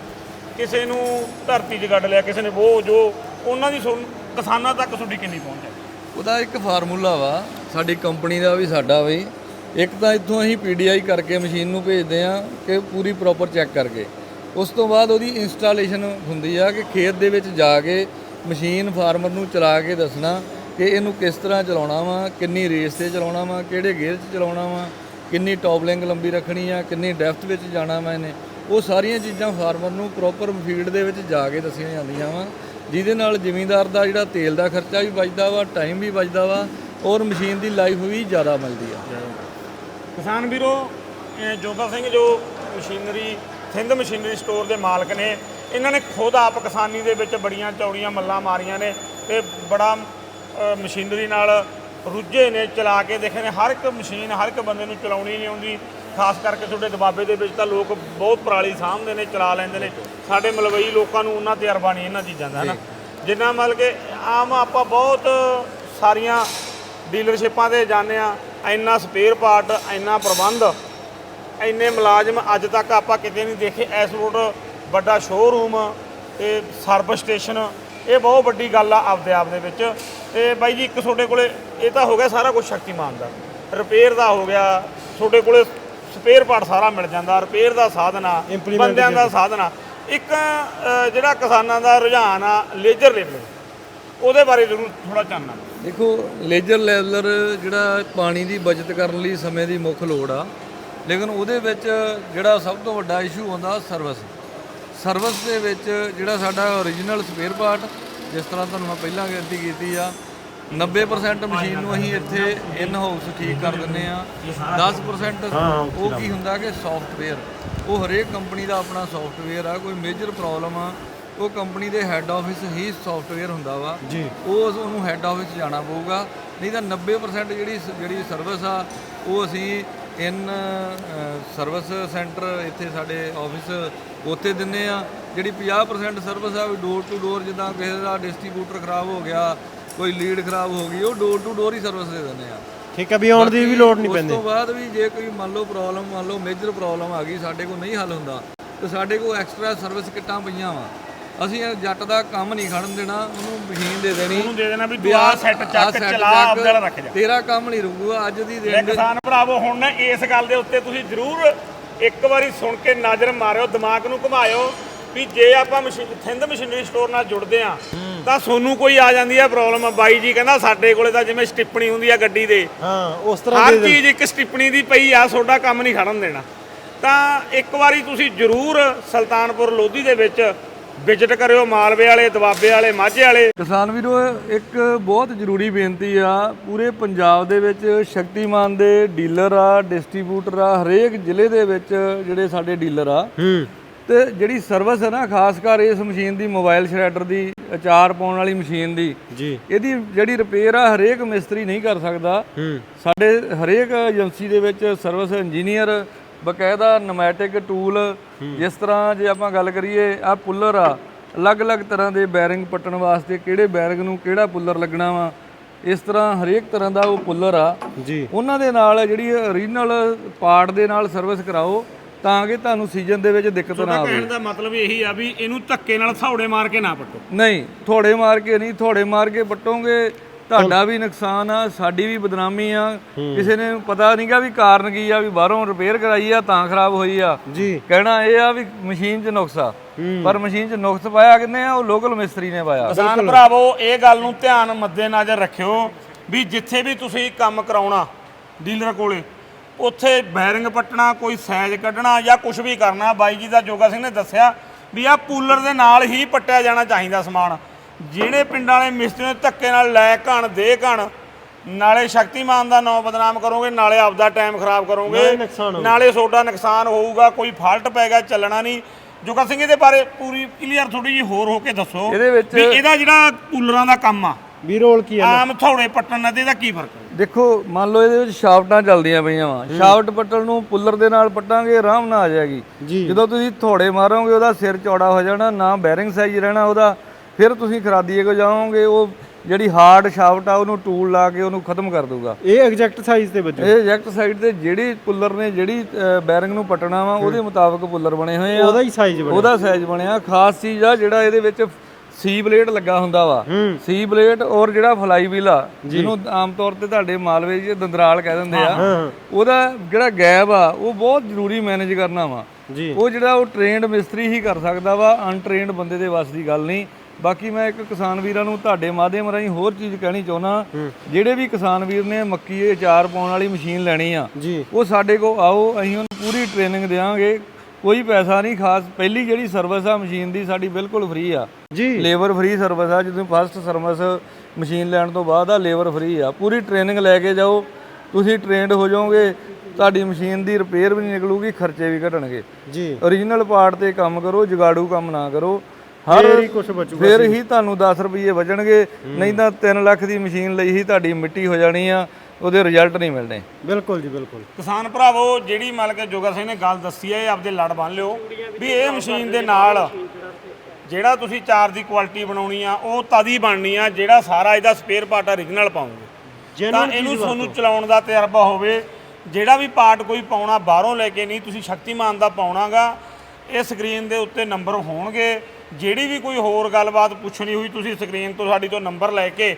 ਕਿਸੇ ਨੂੰ ਧਰਤੀ 'ਚ ਗੱਡ ਲਿਆ, ਕਿਸੇ ਨੇ ਉਹ ਜੋ, ਉਹਨਾਂ ਦੀ ਸੁਣ- ਕਿਸਾਨਾਂ ਤੱਕ ਤੁਹਾਡੀ ਕਿੰਨੀ ਪਹੁੰਚ ਹੈ? ਉਹਦਾ ਇੱਕ ਫਾਰਮੂਲਾ ਵਾ, ਸਾਡੀ ਕੰਪਨੀ ਦਾ ਵੀ ਸਾਡਾ ਵੀ। ਇੱਕ ਤਾਂ ਇੱਥੋਂ ਅਸੀਂ ਪੀਡੀਆਈ ਕਰਕੇ ਮਸ਼ੀਨ ਨੂੰ ਭੇਜਦੇ ਆ ਕਿ ਪੂਰੀ ਪ੍ਰੋਪਰ ਚੈੱਕ ਕਰਕੇ। ਉਸ ਤੋਂ ਬਾਅਦ ਉਹਦੀ ਇੰਸਟਾਲੇਸ਼ਨ ਹੁੰਦੀ ਆ ਕਿ ਖੇਤ ਦੇ ਵਿੱਚ ਜਾ ਕੇ ਮਸ਼ੀਨ ਫਾਰਮਰ ਨੂੰ ਚਲਾ ਕੇ ਦੱਸਣਾ ਕਿ ਇਹਨੂੰ ਕਿਸ ਤਰ੍ਹਾਂ ਚਲਾਉਣਾ ਵਾ, ਕਿੰਨੀ ਰੇਸ ਤੇ ਚਲਾਉਣਾ ਵਾ, ਕਿਹੜੇ ਗੇਅਰ 'ਚ ਚਲਾਉਣਾ ਵਾ, ਕਿੰਨੀ ਟੌਪ ਲਿੰਕ ਲੰਬੀ ਰੱਖਣੀ ਆ, ਕਿੰਨੀ ਡੈਪਥ ਵਿੱਚ ਜਾਣਾ ਵਾ ਇਹਨੇ। ਉਹ ਸਾਰੀਆਂ ਚੀਜ਼ਾਂ ਫਾਰਮਰ ਨੂੰ ਪ੍ਰੋਪਰ ਫੀਲਡ ਦੇ ਵਿੱਚ ਜਾ ਕੇ ਦੱਸੀਆਂ ਜਾਂਦੀਆਂ ਵਾ, ਜਿਹਦੇ ਨਾਲ ਜ਼ਿਮੀਂਦਾਰ ਦਾ ਜਿਹੜਾ ਤੇਲ ਦਾ ਖਰਚਾ ਵੀ ਬਚਦਾ ਵਾ ਟਾਈਮ ਵੀ ਬਚਦਾ ਵਾ, ਔਰ ਮਸ਼ੀਨ ਦੀ ਲਾਈਫ ਵੀ ਜ਼ਿਆਦਾ ਮਿਲਦੀ ਆ। ਕਿਸਾਨ ਵੀਰੋ, ਇਹ ਜੋਗਾ ਸਿੰਘ ਜੋ ਮਸ਼ੀਨਰੀ, ਸਿੰਧ ਮਸ਼ੀਨਰੀ ਸਟੋਰ ਦੇ ਮਾਲਕ ਨੇ, ਇਹਨਾਂ ਨੇ ਖੁਦ ਆਪ ਕਿਸਾਨੀ ਦੇ ਵਿੱਚ ਬੜੀਆਂ ਚੌੜੀਆਂ ਮੱਲਾਂ ਮਾਰੀਆਂ ਨੇ ਤੇ ਬੜਾ ਮਸ਼ੀਨਰੀ ਨਾਲ ਰੁੱਝੇ ਨੇ, ਚਲਾ ਕੇ ਦੇਖੇ ਨੇ, ਹਰ ਇੱਕ ਮਸ਼ੀਨ ਹਰ ਇੱਕ ਬੰਦੇ ਨੂੰ ਚਲਾਉਣੀ ਨਹੀਂ ਆਉਂਦੀ। ਖਾਸ ਕਰਕੇ ਤੁਹਾਡੇ ਦਬਾਬੇ ਦੇ ਵਿੱਚ ਤਾਂ ਲੋਕ ਬਹੁਤ ਪਰਾਲੀ ਸਾਂਭਦੇ ਨੇ ਚਲਾ ਲੈਂਦੇ ਨੇ। ਸਾਡੇ ਮਲਵਈ ਲੋਕਾਂ ਨੂੰ ਉਹਨਾਂ ਤਜਰਬਾ ਨਹੀਂ ਇਹਨਾਂ ਚੀਜ਼ਾਂ ਦਾ ਹਨਾ? ਜਿੰਨਾ ਮਤਲਬ ਕਿ ਆਮ ਆਪਾਂ ਬਹੁਤ ਸਾਰੀਆਂ ਡੀਲਰਸ਼ਿਪਾਂ ਤੇ ਜਾਂਦੇ ਆ ਇੰਨਾ ਸਪੇਅਰ ਪਾਰਟ ਇੰਨਾ ਪ੍ਰਬੰਧ ਇੰਨੇ ਮੁਲਾਜ਼ਮ ਅੱਜ ਤੱਕ ਆਪਾਂ ਕਿਤੇ ਨਹੀਂ ਦੇਖੇ। ਐਸ ਰੋਡ ਵੱਡਾ ਸ਼ੋਰੂਮ ਤੇ ਸਰਵਿਸ ਸਟੇਸ਼ਨ ਇਹ ਬਹੁਤ ਵੱਡੀ ਗੱਲ ਆ ਆਪਦੇ ਆਪ ਦੇ ਵਿੱਚ। ਤੇ ਬਾਈ ਜੀ ਇੱਕ ਤੁਹਾਡੇ ਕੋਲੇ ਇਹ ਤਾਂ ਹੋ ਗਿਆ ਸਾਰਾ ਕੁਝ ਸ਼ਕਤੀਮਾਨ ਦਾ। ਰਿਪੇਅਰ ਦਾ ਹੋ ਗਿਆ ਤੁਹਾਡੇ ਕੋਲੇ ਸਪੇਅਰ ਪਾਰਟ ਸਾਰਾ ਮਿਲ ਜਾਂਦਾ ਰਿਪੇਅਰ ਦਾ ਸਾਧਨ ਆ Implement ਬੰਦਿਆਂ ਦਾ ਸਾਧਨ ਆ। ਇੱਕ ਅ, ਜਿਹੜਾ ਕਿਸਾਨਾਂ ਦਾ ਰੁਝਾਨ ਆ ਲੇਜ਼ਰ ਲੈਵਲ ਉਹਦੇ ਬਾਰੇ ਜ਼ਰੂਰ ਥੋੜਾ ਜਾਣਨਾ। ਦੇਖੋ ਲੇਜ਼ਰ ਲੈਵਲਰ ਜਿਹੜਾ ਪਾਣੀ ਦੀ ਬਚਤ ਕਰਨ ਲਈ ਸਮੇਂ ਦੀ ਮੁੱਖ ਲੋੜ ਆ। ਲੇਕਿਨ ਉਹਦੇ ਵਿੱਚ ਜਿਹੜਾ ਸਭ ਤੋਂ ਵੱਡਾ ਇਸ਼ੂ ਆਉਂਦਾ ਸਰਵਿਸ ਸਰਵਿਸ ਦੇ ਵਿੱਚ ਜਿਹੜਾ ਸਾਡਾ origignal ਸਪੇਅਰ ਪਾਰਟ ਜਿਸ ਤਰ੍ਹਾਂ ਤੁਹਾਨੂੰ ਮੈਂ ਪਹਿਲਾਂ ਗਿਣਤੀ ਕੀਤੀ ਆ 90% ਮਸ਼ੀਨ ਨੂੰ ਅਸੀਂ ਇੱਥੇ ਇਨ ਹਾਊਸ ਠੀਕ ਕਰ ਦਿੰਨੇ ਆ 10% ਉਹ ਕੀ ਹੁੰਦਾ ਕਿ ਸੌਫਟਵੇਅਰ ਉਹ ਹਰੇਕ ਕੰਪਨੀ ਦਾ ਆਪਣਾ ਸੌਫਟਵੇਅਰ ਆ ਕੋਈ ਮੇਜਰ ਪ੍ਰੋਬਲਮ ਆ ਉਹ ਕੰਪਨੀ ਦੇ ਹੈੱਡ ਆਫਿਸ ਹੀ ਸੌਫਟਵੇਅਰ ਹੁੰਦਾ ਵਾ। ਉਹ ਉਹਨੂੰ ਹੈੱਡ ਆਫਿਸ ਜਾਣਾ ਪਊਗਾ। ਨਹੀਂ ਤਾਂ 90% ਜਿਹੜੀ ਜਿਹੜੀ ਸਰਵਿਸ ਆ ਉਹ ਅਸੀਂ ਇਨ ਸਰਵਿਸ ਸੈਂਟਰ ਇੱਥੇ ਸਾਡੇ ਆਫਿਸ ਉੱਥੇ ਦਿੰਨੇ ਆ ਜਿਹੜੀ 50% ਸਰਵਿਸ ਆ ਉਹ ਡੋਰ ਟੂ ਡੋਰ ਜਿੱਦਾਂ ਕਿਸੇ ਦਾ ਡਿਸਟ੍ਰੀਬਿਊਟਰ ਖਰਾਬ ਹੋ ਗਿਆ ਕੋਈ ਲੀਡ ਖਰਾਬ ਹੋ ਗਈ ਉਹ door to door he service ਦੇ ਦਿੰਦੇ ਆ। ਠੀਕ ਹੈ ਵੀ ਆਉਣ ਦੀ ਵੀ ਲੋੜ ਨਹੀਂ ਉਸ ਪੈਂਦੀ। ਤੋਂ ਬਾਅਦ ਵੀ ਜੇ ਕੋਈ ਮੰਨ ਲਓ ਪ੍ਰੋਬਲਮ ਮੰਨ ਲਓ ਮੇਜਰ ਪ੍ਰੋਬਲਮ ਆ ਗਈ ਸਾਡੇ ਕੋਲ ਨਹੀਂ ਹੱਲ ਹੁੰਦਾ ਤੇ ਸਾਡੇ ਕੋਲ ਐਕਸਟਰਾ ਸਰਵਿਸ ਕਿੱਟਾਂ ਪਈਆਂ ਵਾ। ਅਸੀਂ ਇਹ ਜੱਟ ਦਾ ਕੰਮ ਨਹੀਂ ਖੜਨ ਦੇਣਾ ਉਹਨੂੰ ਮਸ਼ੀਨ ਦੇ ਦੇਣੀ। ਉਹਨੂੰ ਦੇ ਦੇਣਾ ਵੀ ਤੂੰ ਆਹ ਸੈੱਟ ਚੱਕ ਚਲਾ ਆਪਦੇ ਵਾਲਾ ਰੱਖ ਜਾ। ਤੇਰਾ ਕੰਮ ਨਹੀਂ ਰੁਕੂਗਾ ਅੱਜ ਦੀ ਦਿਨ ਦੇ ਕਿਸਾਨ ਭਰਾਵੋ ਹੁਣ ਨਾ ਇਸ ਗੱਲ ਦੇ ਉੱਤੇ ਤੁਸੀਂ ਜ਼ਰੂਰ ਇੱਕ ਵਾਰੀ ਸੁਣ ਕੇ ਨਜ਼ਰ ਮਾਰਿਓ ਦਿਮਾਗ ਨੂੰ ਘੁਮਾਇਓ ਵੀ ਜੇ ਆਪਾਂ ਮਸ਼ੀਨ ਥਿੰਦ ਮਸ਼ੀਨਰੀ ਸਟੋਰ ਨਾਲ ਜੁੜਦੇ ਆ ਤਾਂ ਸੋਨੂੰ ਕੋਈ ਆ ਜਾਂਦੀ ਹੈ ਪ੍ਰੋਬਲਮ ਬਾਈ ਜੀ ਕਹਿੰਦਾ ਸਾਡੇ ਕੋਲੇ ਤਾਂ ਜਿਵੇਂ ਸਟਿੱਪਣੀ ਹੁੰਦੀ ਆ ਗੱਡੀ ਦੇ। ਹਾਂ ਉਸ ਤਰ੍ਹਾਂ ਹਰ ਦੇ ਚੀਜ਼ ਇੱਕ ਸਟਿੱਪਣੀ ਦੀ ਪਈ ਆ ਤੁਹਾਡਾ ਕੰਮ ਨਹੀਂ ਖੜਨ ਦੇਣਾ। ਤਾਂ ਇੱਕ ਵਾਰੀ ਤੁਸੀਂ ਜ਼ਰੂਰ ਸੁਲਤਾਨਪੁਰ ਲੋਧੀ ਦੇ ਵਿੱਚ ਵਿਜ਼ਿਟ ਕਰਿਓ ਮਾਲਵੇ ਵਾਲੇ ਦਵਾਬੇ ਵਾਲੇ ਮਾਝੇ ਵਾਲੇ। ਕਿਸਾਨ ਵੀਰੋ ਇੱਕ ਬਹੁਤ ਜ਼ਰੂਰੀ ਬੇਨਤੀ ਆ ਪੂਰੇ ਪੰਜਾਬ ਦੇ ਵਿੱਚ ਸ਼ਕਤੀਮਾਨ ਦੇ ਡੀਲਰ ਆ ਡਿਸਟ੍ਰੀਬਿਊਟਰ ਆ ਹਰੇਕ ਜ਼ਿਲ੍ਹੇ ਦੇ ਵਿੱਚ ਜਿਹੜੇ ਸਾਡੇ ਡੀਲਰ ਆ ਹੂੰ। ਤੇ ਜਿਹੜੀ ਸਰਵਿਸ ਹੈ ਨਾ ਖਾਸ ਕਰ ਇਸ ਮਸ਼ੀਨ ਦੀ ਮੋਬਾਈਲ ਸ਼ਰੈਡਰ ਦੀ ਅਚਾਰ ਪਾਉਣ ਵਾਲੀ ਮਸ਼ੀਨ ਦੀ ਜੀ। ਇਹਦੀ ਜਿਹੜੀ ਰਿਪੇਅਰ ਆ ਹਰੇਕ ਮਿਸਤਰੀ ਨਹੀਂ ਕਰ ਸਕਦਾ। ਹੂੰ। ਸਾਡੇ ਹਰੇਕ ਏਜੰਸੀ ਦੇ ਵਿੱਚ ਸਰਵਿਸ ਇੰਜੀਨੀਅਰ ਬਕਾਇਦਾ ਨਮੈਟਿਕ ਟੂਲ ਜਿਸ ਤਰ੍ਹਾਂ ਜੇ ਆਪਾਂ ਗੱਲ ਕਰੀਏ ਆ ਪੁੱਲਰ ਆ ਅਲੱਗ-ਅਲੱਗ ਤਰ੍ਹਾਂ ਦੇ ਬੈਰਿੰਗ ਪੱਟਣ ਵਾਸਤੇ ਕਿਹੜੇ ਬੈਰਿੰਗ ਨੂੰ ਕਿਹੜਾ ਪੁੱਲਰ ਲੱਗਣਾ ਵਾ ਇਸ ਤਰ੍ਹਾਂ ਹਰੇਕ ਤਰ੍ਹਾਂ ਦਾ ਉਹ ਪੁੱਲਰ ਆ। ਜੀ। ਉਹਨਾਂ ਦੇ ਨਾਲ ਜਿਹੜੀ ਓਰੀਜਨਲ ਪਾਰਟ ਦੇ ਨਾਲ ਸਰਵਿਸ ਕਰਾਓ ਤਾਂ ਕਿ ਤੁਹਾਨੂੰ ਸੀਜ਼ਨ ਦੇ ਵਿੱਚ ਦਿੱਕਤ ਨਾ ਆਵੇ। ਕਹਿਣ ਦਾ ਮਤਲਬ ਇਹੀ ਆ ਵੀ ਇਹਨੂੰ ਧੱਕੇ ਨਾਲ ਥੌੜੇ ਮਾਰ ਕੇ ਨਾ ਪੱਟੋ। ਨਹੀਂ ਥੋੜੇ ਮਾਰ ਕੇ ਨਹੀਂ ਥੋੜੇ ਮਾਰ ਕੇ ਪੱਟੋਗੇ। ਤੁਹਾਡਾ ਵੀ ਨੁਕਸਾਨ ਆ ਸਾਡੀ ਵੀ ਬਦਨਾਮੀ ਆ। ਕਿਸੇ ਨੇ ਪਤਾ ਨਹੀਂਗਾ ਵੀ ਕਾਰਨ ਕੀ ਆ ਵੀ ਬਾਹਰੋਂ ਰਿਪੇਅਰ ਕਰਾਈ ਆ ਤਾਂ ਖਰਾਬ ਹੋਈ ਆ। ਜੀ। ਕਹਿਣਾ ਇਹ ਆ ਵੀ ਮਸ਼ੀਨ 'ਚ ਨੁਕਸ ਆ। ਪਰ ਮਸ਼ੀਨ 'ਚ ਨੁਕਸ ਪਾਇਆ ਕਿੰਨੇ ਆ? ਉਹ ਲੋਕਲ ਮਿਸਤਰੀ ਨੇ ਪਾਇਆ। ਕਿਸਾਨ ਭਰਾਵੋ ਇਹ ਗੱਲ ਨੂੰ ਧਿਆਨ ਮੱਦੇ ਨਜ਼ਰ ਰੱਖਿਓ ਵੀ ਜਿੱਥੇ ਵੀ ਤੁਸੀਂ ਕੰਮ ਕਰਾਉਣਾ ਡੀਲਰ ਕੋਲੇ ਉੱਥੇ ਬੈਰਿੰਗ ਪੱਟਣਾ ਕੋਈ ਸਾਈਜ਼ ਕੱਢਣਾ ਜਾਂ ਕੁਝ ਵੀ ਕਰਨਾ ਬਾਈ ਜੀ ਦਾ ਜੋਗਾ ਸਿੰਘ ਨੇ ਦੱਸਿਆ ਵੀ ਆ ਪੂਲਰ ਦੇ ਨਾਲ ਹੀ ਪੱਟਿਆ ਜਾਣਾ ਚਾਹੀਦਾ ਸਮਾਨ। ਜਿਹੜੇ ਪਿੰਡਾਂ ਵਾਲੇ ਮਿਸਤਰੀ ਨੇ ਧੱਕੇ ਨਾਲ ਲੈ ਘਣ ਦੇ ਘਣ ਨਾਲੇ ਸ਼ਕਤੀਮਾਨ ਦਾ ਨਾਮ ਬਦਨਾਮ ਕਰੋਗੇ ਨਾਲੇ ਆਪਦਾ ਟਾਈਮ ਖਰਾਬ ਕਰੋਗੇ ਨਾਲੇ ਤੁਹਾਡਾ ਨੁਕਸਾਨ ਹੋਊਗਾ ਕੋਈ ਫਾਲਟ ਪੈਗਾ ਚੱਲਣਾ ਨਹੀਂ। ਜੋਗਾ ਸਿੰਘ ਇਹਦੇ ਬਾਰੇ ਪੂਰੀ ਕਲੀਅਰ ਥੋੜੀ ਜਿਹੀ ਹੋਰ ਹੋ ਕੇ ਦੱਸੋ ਇਹਦੇ ਵਿੱਚ- ਵੀ ਇਹਦਾ ਜਿਹੜਾ ਕੂਲਰਾਂ ਦਾ ਕੰਮ ਆ ਵੀ ਰੋਲ ਕੀ ਹੈ ਆਮ ਥੋੜੇ ਪੱਟਣ ਨਾਲ ਇਹਦਾ ਕੀ ਫ਼ਰਕ ਹੈ? ਦੇਖੋ ਮੰਨ ਲਓ ਇਹਦੇ ਵਿੱਚ ਸ਼ਾਫਟਾਂ ਚੱਲਦੀਆਂ ਪਈਆਂ ਵਾ। ਸ਼ਾਫਟ ਪੱਟਣ ਨੂੰ ਪੁੱਲਰ ਦੇ ਨਾਲ ਪੱਟਾਂਗੇ ਆਰਾਮ ਨਾਲ ਆ ਜਾਏਗੀ। ਜਦੋਂ ਤੁਸੀਂ ਥੋੜੇ ਮਾਰੋਗੇ ਉਹਦਾ ਸਿਰ ਚੌੜਾ ਹੋ ਜਾਣਾ ਨਾ ਬੈਰਿੰਗ ਸਾਈਜ਼ ਰਹਿਣਾ ਉਹਦਾ। ਫਿਰ ਤੁਸੀਂ ਖਰਾਦੀਏ ਕੋ ਜਾਓਗੇ ਉਹ ਜਿਹੜੀ ਹਾਰਡ ਸ਼ਾਫਟ ਆ ਉਹਨੂੰ ਟੂਲ ਲਾ ਕੇ ਉਹਨੂੰ ਖਤਮ ਕਰ ਦੂਗਾ ਇਹ ਐਗਜ਼ੈਕਟ ਸਾਈਜ਼ ਦੇ ਵੱਜੋ। ਇਹ ਐਗਜ਼ੈਕਟ ਸਾਈਡ ਤੇ ਜਿਹੜੀ ਪੁੱਲਰ ਨੇ ਜਿਹੜੀ ਬੈਰਿੰਗ ਨੂੰ ਪੱਟਣਾ ਵਾ ਉਹਦੇ ਮੁਤਾਬਕ ਪੁੱਲਰ ਬਣੇ ਹੋਏ ਆ। ਉਹਦਾ ਹੀ ਸਾਈਜ਼ ਬਣਿਆ। ਉਹਦਾ ਸਾਈਜ਼ ਬਣਿਆ। ਖਾਸ ਚੀਜ਼ ਆ ਜਿਹੜਾ ਇਹਦੇ ਵਿੱਚ ਸੀ ਬਲੇਡ ਲੱਗਾ ਹੁੰਦਾ ਵਾ। ਸੀ ਬਲੇਡ ਔਰ ਜਿਹੜਾ ਫਲਾਈ ਵੀਲ ਆ ਜਿਹਨੂੰ ਆਮ ਤੌਰ ਤੇ ਤੁਹਾਡੇ ਮਾਲਵੇ 'ਚ ਦੰਦਰਾਲ ਕਹਿ ਦਿੰਦੇ ਆ ਉਹਦਾ ਜਿਹੜਾ ਗੈਪ ਆ ਉਹ ਬਹੁਤ ਜ਼ਰੂਰੀ ਮੈਨੇਜ ਕਰਨਾ ਵਾ। ਜੀ। ਉਹ ਜਿਹੜਾ ਉਹ ਟ੍ਰੇਨਡ ਮਿਸਤਰੀ ਹੀ ਕਰ ਸਕਦਾ ਵਾ ਅਨਟ੍ਰੇਨਡ ਬੰਦੇ ਦੇ ਵੱਸ ਦੀ ਗੱਲ ਨਹੀਂ। ਬਾਕੀ ਮੈਂ ਇੱਕ ਕਿਸਾਨ ਵੀਰਾਂ ਨੂੰ ਤੁਹਾਡੇ ਮਾਧਿਅਮ ਰਾਹੀਂ ਹੋਰ ਚੀਜ਼ ਕਹਿਣੀ ਚਾਹੁੰਦਾ ਜਿਹੜੇ ਵੀ ਕਿਸਾਨ ਵੀਰ ਨੇ ਮੱਕੀ ਦੇ ਅਚਾਰ ਪਾਉਣ ਵਾਲੀ ਮਸ਼ੀਨ ਲੈਣੀ ਆ ਜੀ। ਉਹ ਸਾਡੇ ਕੋਲ ਆਓ ਅਸੀਂ ਉਹਨੂੰ ਪੂਰੀ ਟ੍ਰੇਨਿੰਗ ਦੇਵਾਂਗੇ ਕੋਈ ਪੈਸਾ ਨਹੀਂ ਖਾਸ ਪਹਿਲੀ ਜਿਹੜੀ ਸਰਵਿਸ ਆ ਮਸ਼ੀਨ ਦੀ ਸਾਡੀ ਬਿਲਕੁਲ ਫ੍ਰੀ ਆ। ਜੀ। ਲੇਬਰ ਫ੍ਰੀ ਸਰਵਿਸ ਆ ਜਦੋਂ ਫਸਟ ਸਰਵਿਸ ਮਸ਼ੀਨ ਲੈਣ ਤੋਂ ਬਾਅਦ ਆ ਲੇਬਰ ਫ੍ਰੀ ਆ। ਪੂਰੀ ਟ੍ਰੇਨਿੰਗ ਲੈ ਕੇ ਜਾਓ ਤੁਸੀਂ ਟ੍ਰੇਨਡ ਹੋ ਜਾਓਗੇ ਤੁਹਾਡੀ ਮਸ਼ੀਨ ਦੀ ਰਿਪੇਅਰ ਵੀ ਨਹੀਂ ਨਿਕਲੂਗੀ ਖਰਚੇ ਵੀ ਘਟਣਗੇ। ਜੀ। ਓਰੀਜਨਲ ਪਾਰਟ ਤੇ ਕੰਮ ਕਰੋ ਜਗਾੜੂ ਕੰਮ ਨਾ ਕਰੋ। ਹਰ ਹੀ ਕੁਛ ਬਚੂਗਾ ਫਿਰ ਹੀ ਤੁਹਾਨੂੰ 10 ਰੁਪਏ ਬਚਣਗੇ ਨਹੀਂ ਤਾਂ 3 ਲੱਖ ਦੀ ਮਸ਼ੀਨ ਲਈ ਹੀ ਤੁਹਾਡੀ ਮਿੱਟੀ ਹੋ ਜਾਣੀ ਆ। ਉਹਦੇ ਰਿਜ਼ਲਟ ਨਹੀਂ ਮਿਲਣੇ। ਬਿਲਕੁਲ ਜੀ ਬਿਲਕੁਲ। ਕਿਸਾਨ ਭਰਾਵੋ ਜਿਹੜੀ ਮੰਨ ਕੇ ਜੋਗਾ ਸਿੰਘ ਨੇ ਗੱਲ ਦੱਸੀ ਹੈ ਇਹ ਆਪਦੇ ਲੜ ਬੰਨ ਲਿਓ ਵੀ ਇਹ ਮਸ਼ੀਨ ਦੇ ਨਾਲ ਜਿਹੜਾ ਤੁਸੀਂ ਚਾਰ ਦੀ ਕੁਆਲਿਟੀ ਬਣਾਉਣੀ ਆ ਉਹ ਤਦ ਹੀ ਬਣਨੀ ਆ ਜਿਹੜਾ ਸਾਰਾ ਇਹਦਾ ਸਪੇਅਰ ਪਾਰਟ origignal ਪਾਉਂਗੇ। ਤਾਂ ਇਹਨੂੰ ਤੁਹਾਨੂੰ ਚਲਾਉਣ ਦਾ ਤਜਰਬਾ ਹੋਵੇ ਜਿਹੜਾ ਵੀ ਪਾਰਟ ਕੋਈ ਪਾਉਣਾ ਬਾਹਰੋਂ ਲੈ ਕੇ ਨਹੀਂ ਤੁਸੀਂ ਸ਼ਕਤੀਮਾਨ ਦਾ ਪਾਉਣਾਗਾ ਇਹ ਸਕਰੀਨ ਦੇ ਉੱਤੇ ਨੰਬਰ ਹੋਣਗੇ। ਜਿਹੜੀ ਵੀ ਕੋਈ ਹੋਰ ਗੱਲਬਾਤ ਪੁੱਛਣੀ ਹੋਈ ਤੁਸੀਂ ਸਕਰੀਨ ਤੋਂ ਸਾਡੀ ਤੋਂ ਨੰਬਰ ਲੈ ਕੇ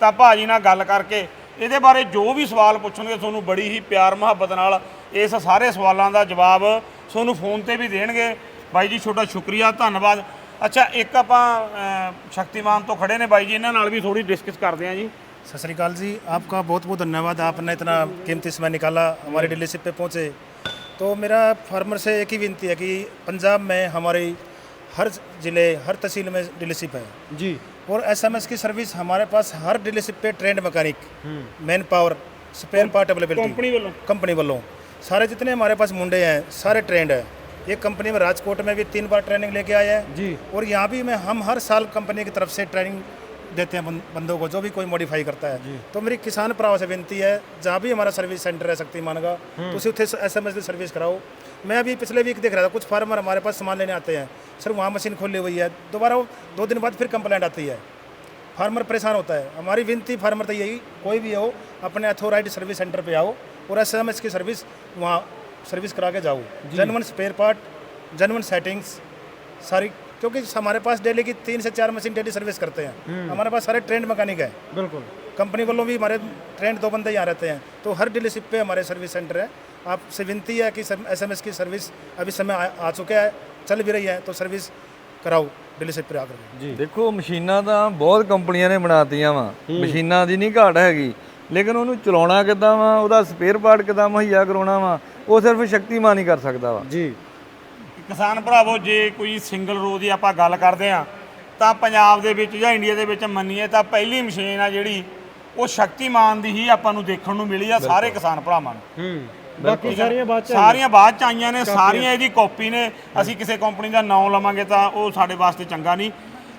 ਤਾਂ ਭਾਜੀ ਨਾਲ ਗੱਲ ਕਰਕੇ ਇਹਦੇ ਬਾਰੇ ਜੋ ਵੀ ਸਵਾਲ ਪੁੱਛਣਗੇ ਤੁਹਾਨੂੰ ਬੜੀ ਹੀ ਪਿਆਰ ਮੁਹੱਬਤ ਨਾਲ ਇਸ ਸਾਰੇ ਸਵਾਲਾਂ ਦਾ ਜਵਾਬ ਤੁਹਾਨੂੰ ਫੋਨ ਤੇ ਵੀ ਦੇਣਗੇ ਬਾਈ ਜੀ ਤੁਹਾਡਾ ਸ਼ੁਕਰੀਆ ਧੰਨਵਾਦ ਅੱਛਾ ਇੱਕ ਆਪਾਂ ਅਹ, ਸ਼ਕਤੀਮਾਨ ਤੋਂ ਖੜੇ ਨੇ ਬਾਈ ਜੀ ਇਹਨਾਂ ਨਾਲ ਵੀ ਥੋੜੀ ਡਿਸਕਸ ਕਰਦੇ ਹਾਂ ਜੀ सत श्रीकाल जी आपका बहुत बहुत धन्यवाद आपने इतना कीमती समय निकाला हमारे डीलरशिप पे पहुँचे तो मेरा फार्मर से एक ही विनती है कि पंजाब में हमारी हर ज़िले हर तहसील में डीलरशिप है ਜੀ और एसएमएस की सर्विस हमारे पास हर डीलरशिप पे trained mechanic man power spare part available company वालों? कंपनी वालों। सारे जितने हमारे पास मुंडे हैं सारे ट्रेंड है। ये कंपनी में राजकोट में भी तीन बार ट्रेनिंग लेके आए हैं। जी। और यहाँ भी मैं हम हर साल कंपनी की तरफ़ से ट्रेनिंग देते हैं बंदों को जो भी कोई मॉडिफाई करता है। तो मेरी किसान भराव से विनती है जहाँ भी हमारा सर्विस सेंटर है शक्तिमान का हम्म। तो उसे उसे एस एम एस की सर्विस कराओ। मैं अभी पिछले वीक देख रहा था कुछ फार्मर हमारे पास सामान लेने आते हैं। सर वहाँ मशीन खोली हुई है। दोबारा वो दो दिन बाद फिर कंप्लेंट आती है। फार्मर परेशान होता है। हमारी विनती फार्मर तो यही कोई भी हो अपने अथोराइड सर्विस सेंटर पे आओ और एस एम एस की सर्विस वहाँ सर्विस करा के जाओ। Genuine spare part genuine settings सारी क्योंकि हमारे पास डेली की तीन से चार मशीन डेली सर्विस करते हैं। हमारे पास सारे ट्रेंड मैकेनिक है। बिल्कुल। कंपनी वालों भी हमारे ट्रेंड दो बंदे यहाँ रहते हैं। तो हर डीलरशिप पे हमारे सर्विस सेंटर है। आपसे विनती है कि एस एम एस की सर्विस अभी समय आ, आ चुका है चल भी रही है तो सर्विस कराओ डीलरशिप पे आकर के। ਜੀ ਦੇਖੋ ਮਸ਼ੀਨਾਂ ਤਾਂ ਬਹੁਤ ਕੰਪਨੀਆਂ ਨੇ ਬਣਾਤੀਆਂ ਵਾ ਮਸ਼ੀਨਾਂ ਦੀ ਨਹੀਂ ਘਾਟ ਹੈਗੀ ਲੇਕਿਨ ਉਹਨੂੰ ਚਲਾਉਣਾ ਕਿੱਦਾਂ ਵਾ ਉਹਦਾ ਸਪੇਅਰ ਪਾਰਟ ਕਿੱਦਾਂ ਮੁਹੱਈਆ ਕਰਾਉਣਾ ਵਾ ਉਹ ਸਿਰਫ ਸ਼ਕਤੀਮਾਨ ਹੀ ਕਰ ਸਕਦਾ ਵਾ ਜੀ ਕਿਸਾਨ ਭਰਾਵੋ ਜੇ ਕੋਈ ਸਿੰਗਲ ਰੋ ਦੀ ਆਪਾਂ ਗੱਲ ਕਰਦੇ ਆ ਤਾਂ ਪੰਜਾਬ ਦੇ ਵਿੱਚ ਜਾਂ ਇੰਡੀਆ ਦੇ ਵਿੱਚ ਮੰਨੀਏ ਤਾਂ ਪਹਿਲੀ ਮਸ਼ੀਨ ਆ ਜਿਹੜੀ ਉਹ ਸ਼ਕਤੀਮਾਨ ਦੀ ਹੀ ਆਪਾਂ ਨੂੰ ਦੇਖਣ ਨੂੰ ਮਿਲੀ ਆ ਸਾਰੇ ਕਿਸਾਨ ਭਰਾਵਾਂ ਨੂੰ ਹੂੰ ਬਾਕੀ ਸਾਰੀਆਂ ਬਾਅਦ ਚ ਸਾਰੀਆਂ ਬਾਅਦ ਚ ਆਈਆਂ ਨੇ ਸਾਰੀਆਂ ਇਹਦੀ ਕਾਪੀ ਨੇ। ਅਸੀਂ ਕਿਸੇ ਕੰਪਨੀ ਦਾ ਨਾਮ ਲਵਾਂਗੇ ਤਾਂ ਉਹ ਸਾਡੇ ਵਾਸਤੇ ਚੰਗਾ ਨਹੀਂ।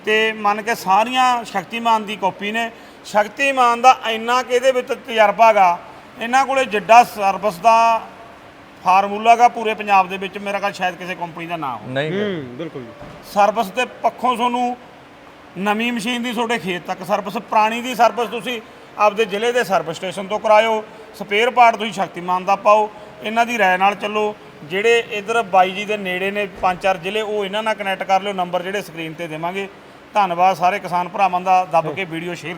ਤੇ ਮੰਨ ਕੇ ਸਾਰੀਆਂ ਸ਼ਕਤੀਮਾਨ ਦੀ ਕਾਪੀ ਨੇ। ਸ਼ਕਤੀਮਾਨ ਦਾ ਇੰਨਾ ਕਿ ਇਹਦੇ ਵਿੱਚ ਤਜਰਬਾ ਗਾ ਇਹਨਾਂ ਕੋਲੇ ਜਿੱਡਾ ਸਰਵਿਸ ਦਾ ਫਾਰਮੂਲਾ ਗਾ ਪੂਰੇ ਪੰਜਾਬ ਦੇ ਵਿੱਚ। ਮੇਰਾ ਖਿਆਲ ਸ਼ਾਇਦ ਕਿਸੇ ਕੰਪਨੀ ਦਾ ਨਾ ਹੋ ਨਹੀਂ। ਹੂੰ ਬਿਲਕੁਲ। ਸਰਵਿਸ ਦੇ ਪੱਖੋਂ ਤੁਹਾਨੂੰ ਨਵੀਂ ਮਸ਼ੀਨ ਦੀ ਤੁਹਾਡੇ ਖੇਤ ਤੱਕ ਸਰਵਿਸ ਪੁਰਾਣੀ ਦੀ ਸਰਵਿਸ ਤੁਸੀਂ ਆਪਦੇ ਜ਼ਿਲ੍ਹੇ ਦੇ ਸਰਵਿਸ ਸਟੇਸ਼ਨ ਤੋਂ ਕਰਾਇਓ ਸਪੇਅਰ ਪਾਰਟ ਤੁਸੀਂ ਸ਼ਕਤੀਮਾਨ ਦਾ ਪਾਓ ਇਹਨਾਂ ਦੀ ਰਾਏ ਨਾਲ ਚੱਲੋ। ਜਿਹੜੇ ਇਧਰ ਬਾਈ ਜੀ ਦੇ ਨੇੜੇ ਨੇ ਪੰਜ ਚਾਰ ਜ਼ਿਲ੍ਹੇ ਉਹ ਇਹਨਾਂ ਨਾਲ ਕਨੈਕਟ ਕਰ ਲਿਓ ਨੰਬਰ ਜਿਹੜੇ ਸਕਰੀਨ ਤੇ ਦੇਵਾਂਗੇ। ਧੰਨਵਾਦ ਸਾਰੇ ਕਿਸਾਨ ਭਰਾਵਾਂ ਦਾ ਦੱਬ ਕੇ ਵੀਡੀਓ ਸ਼ੇਅਰ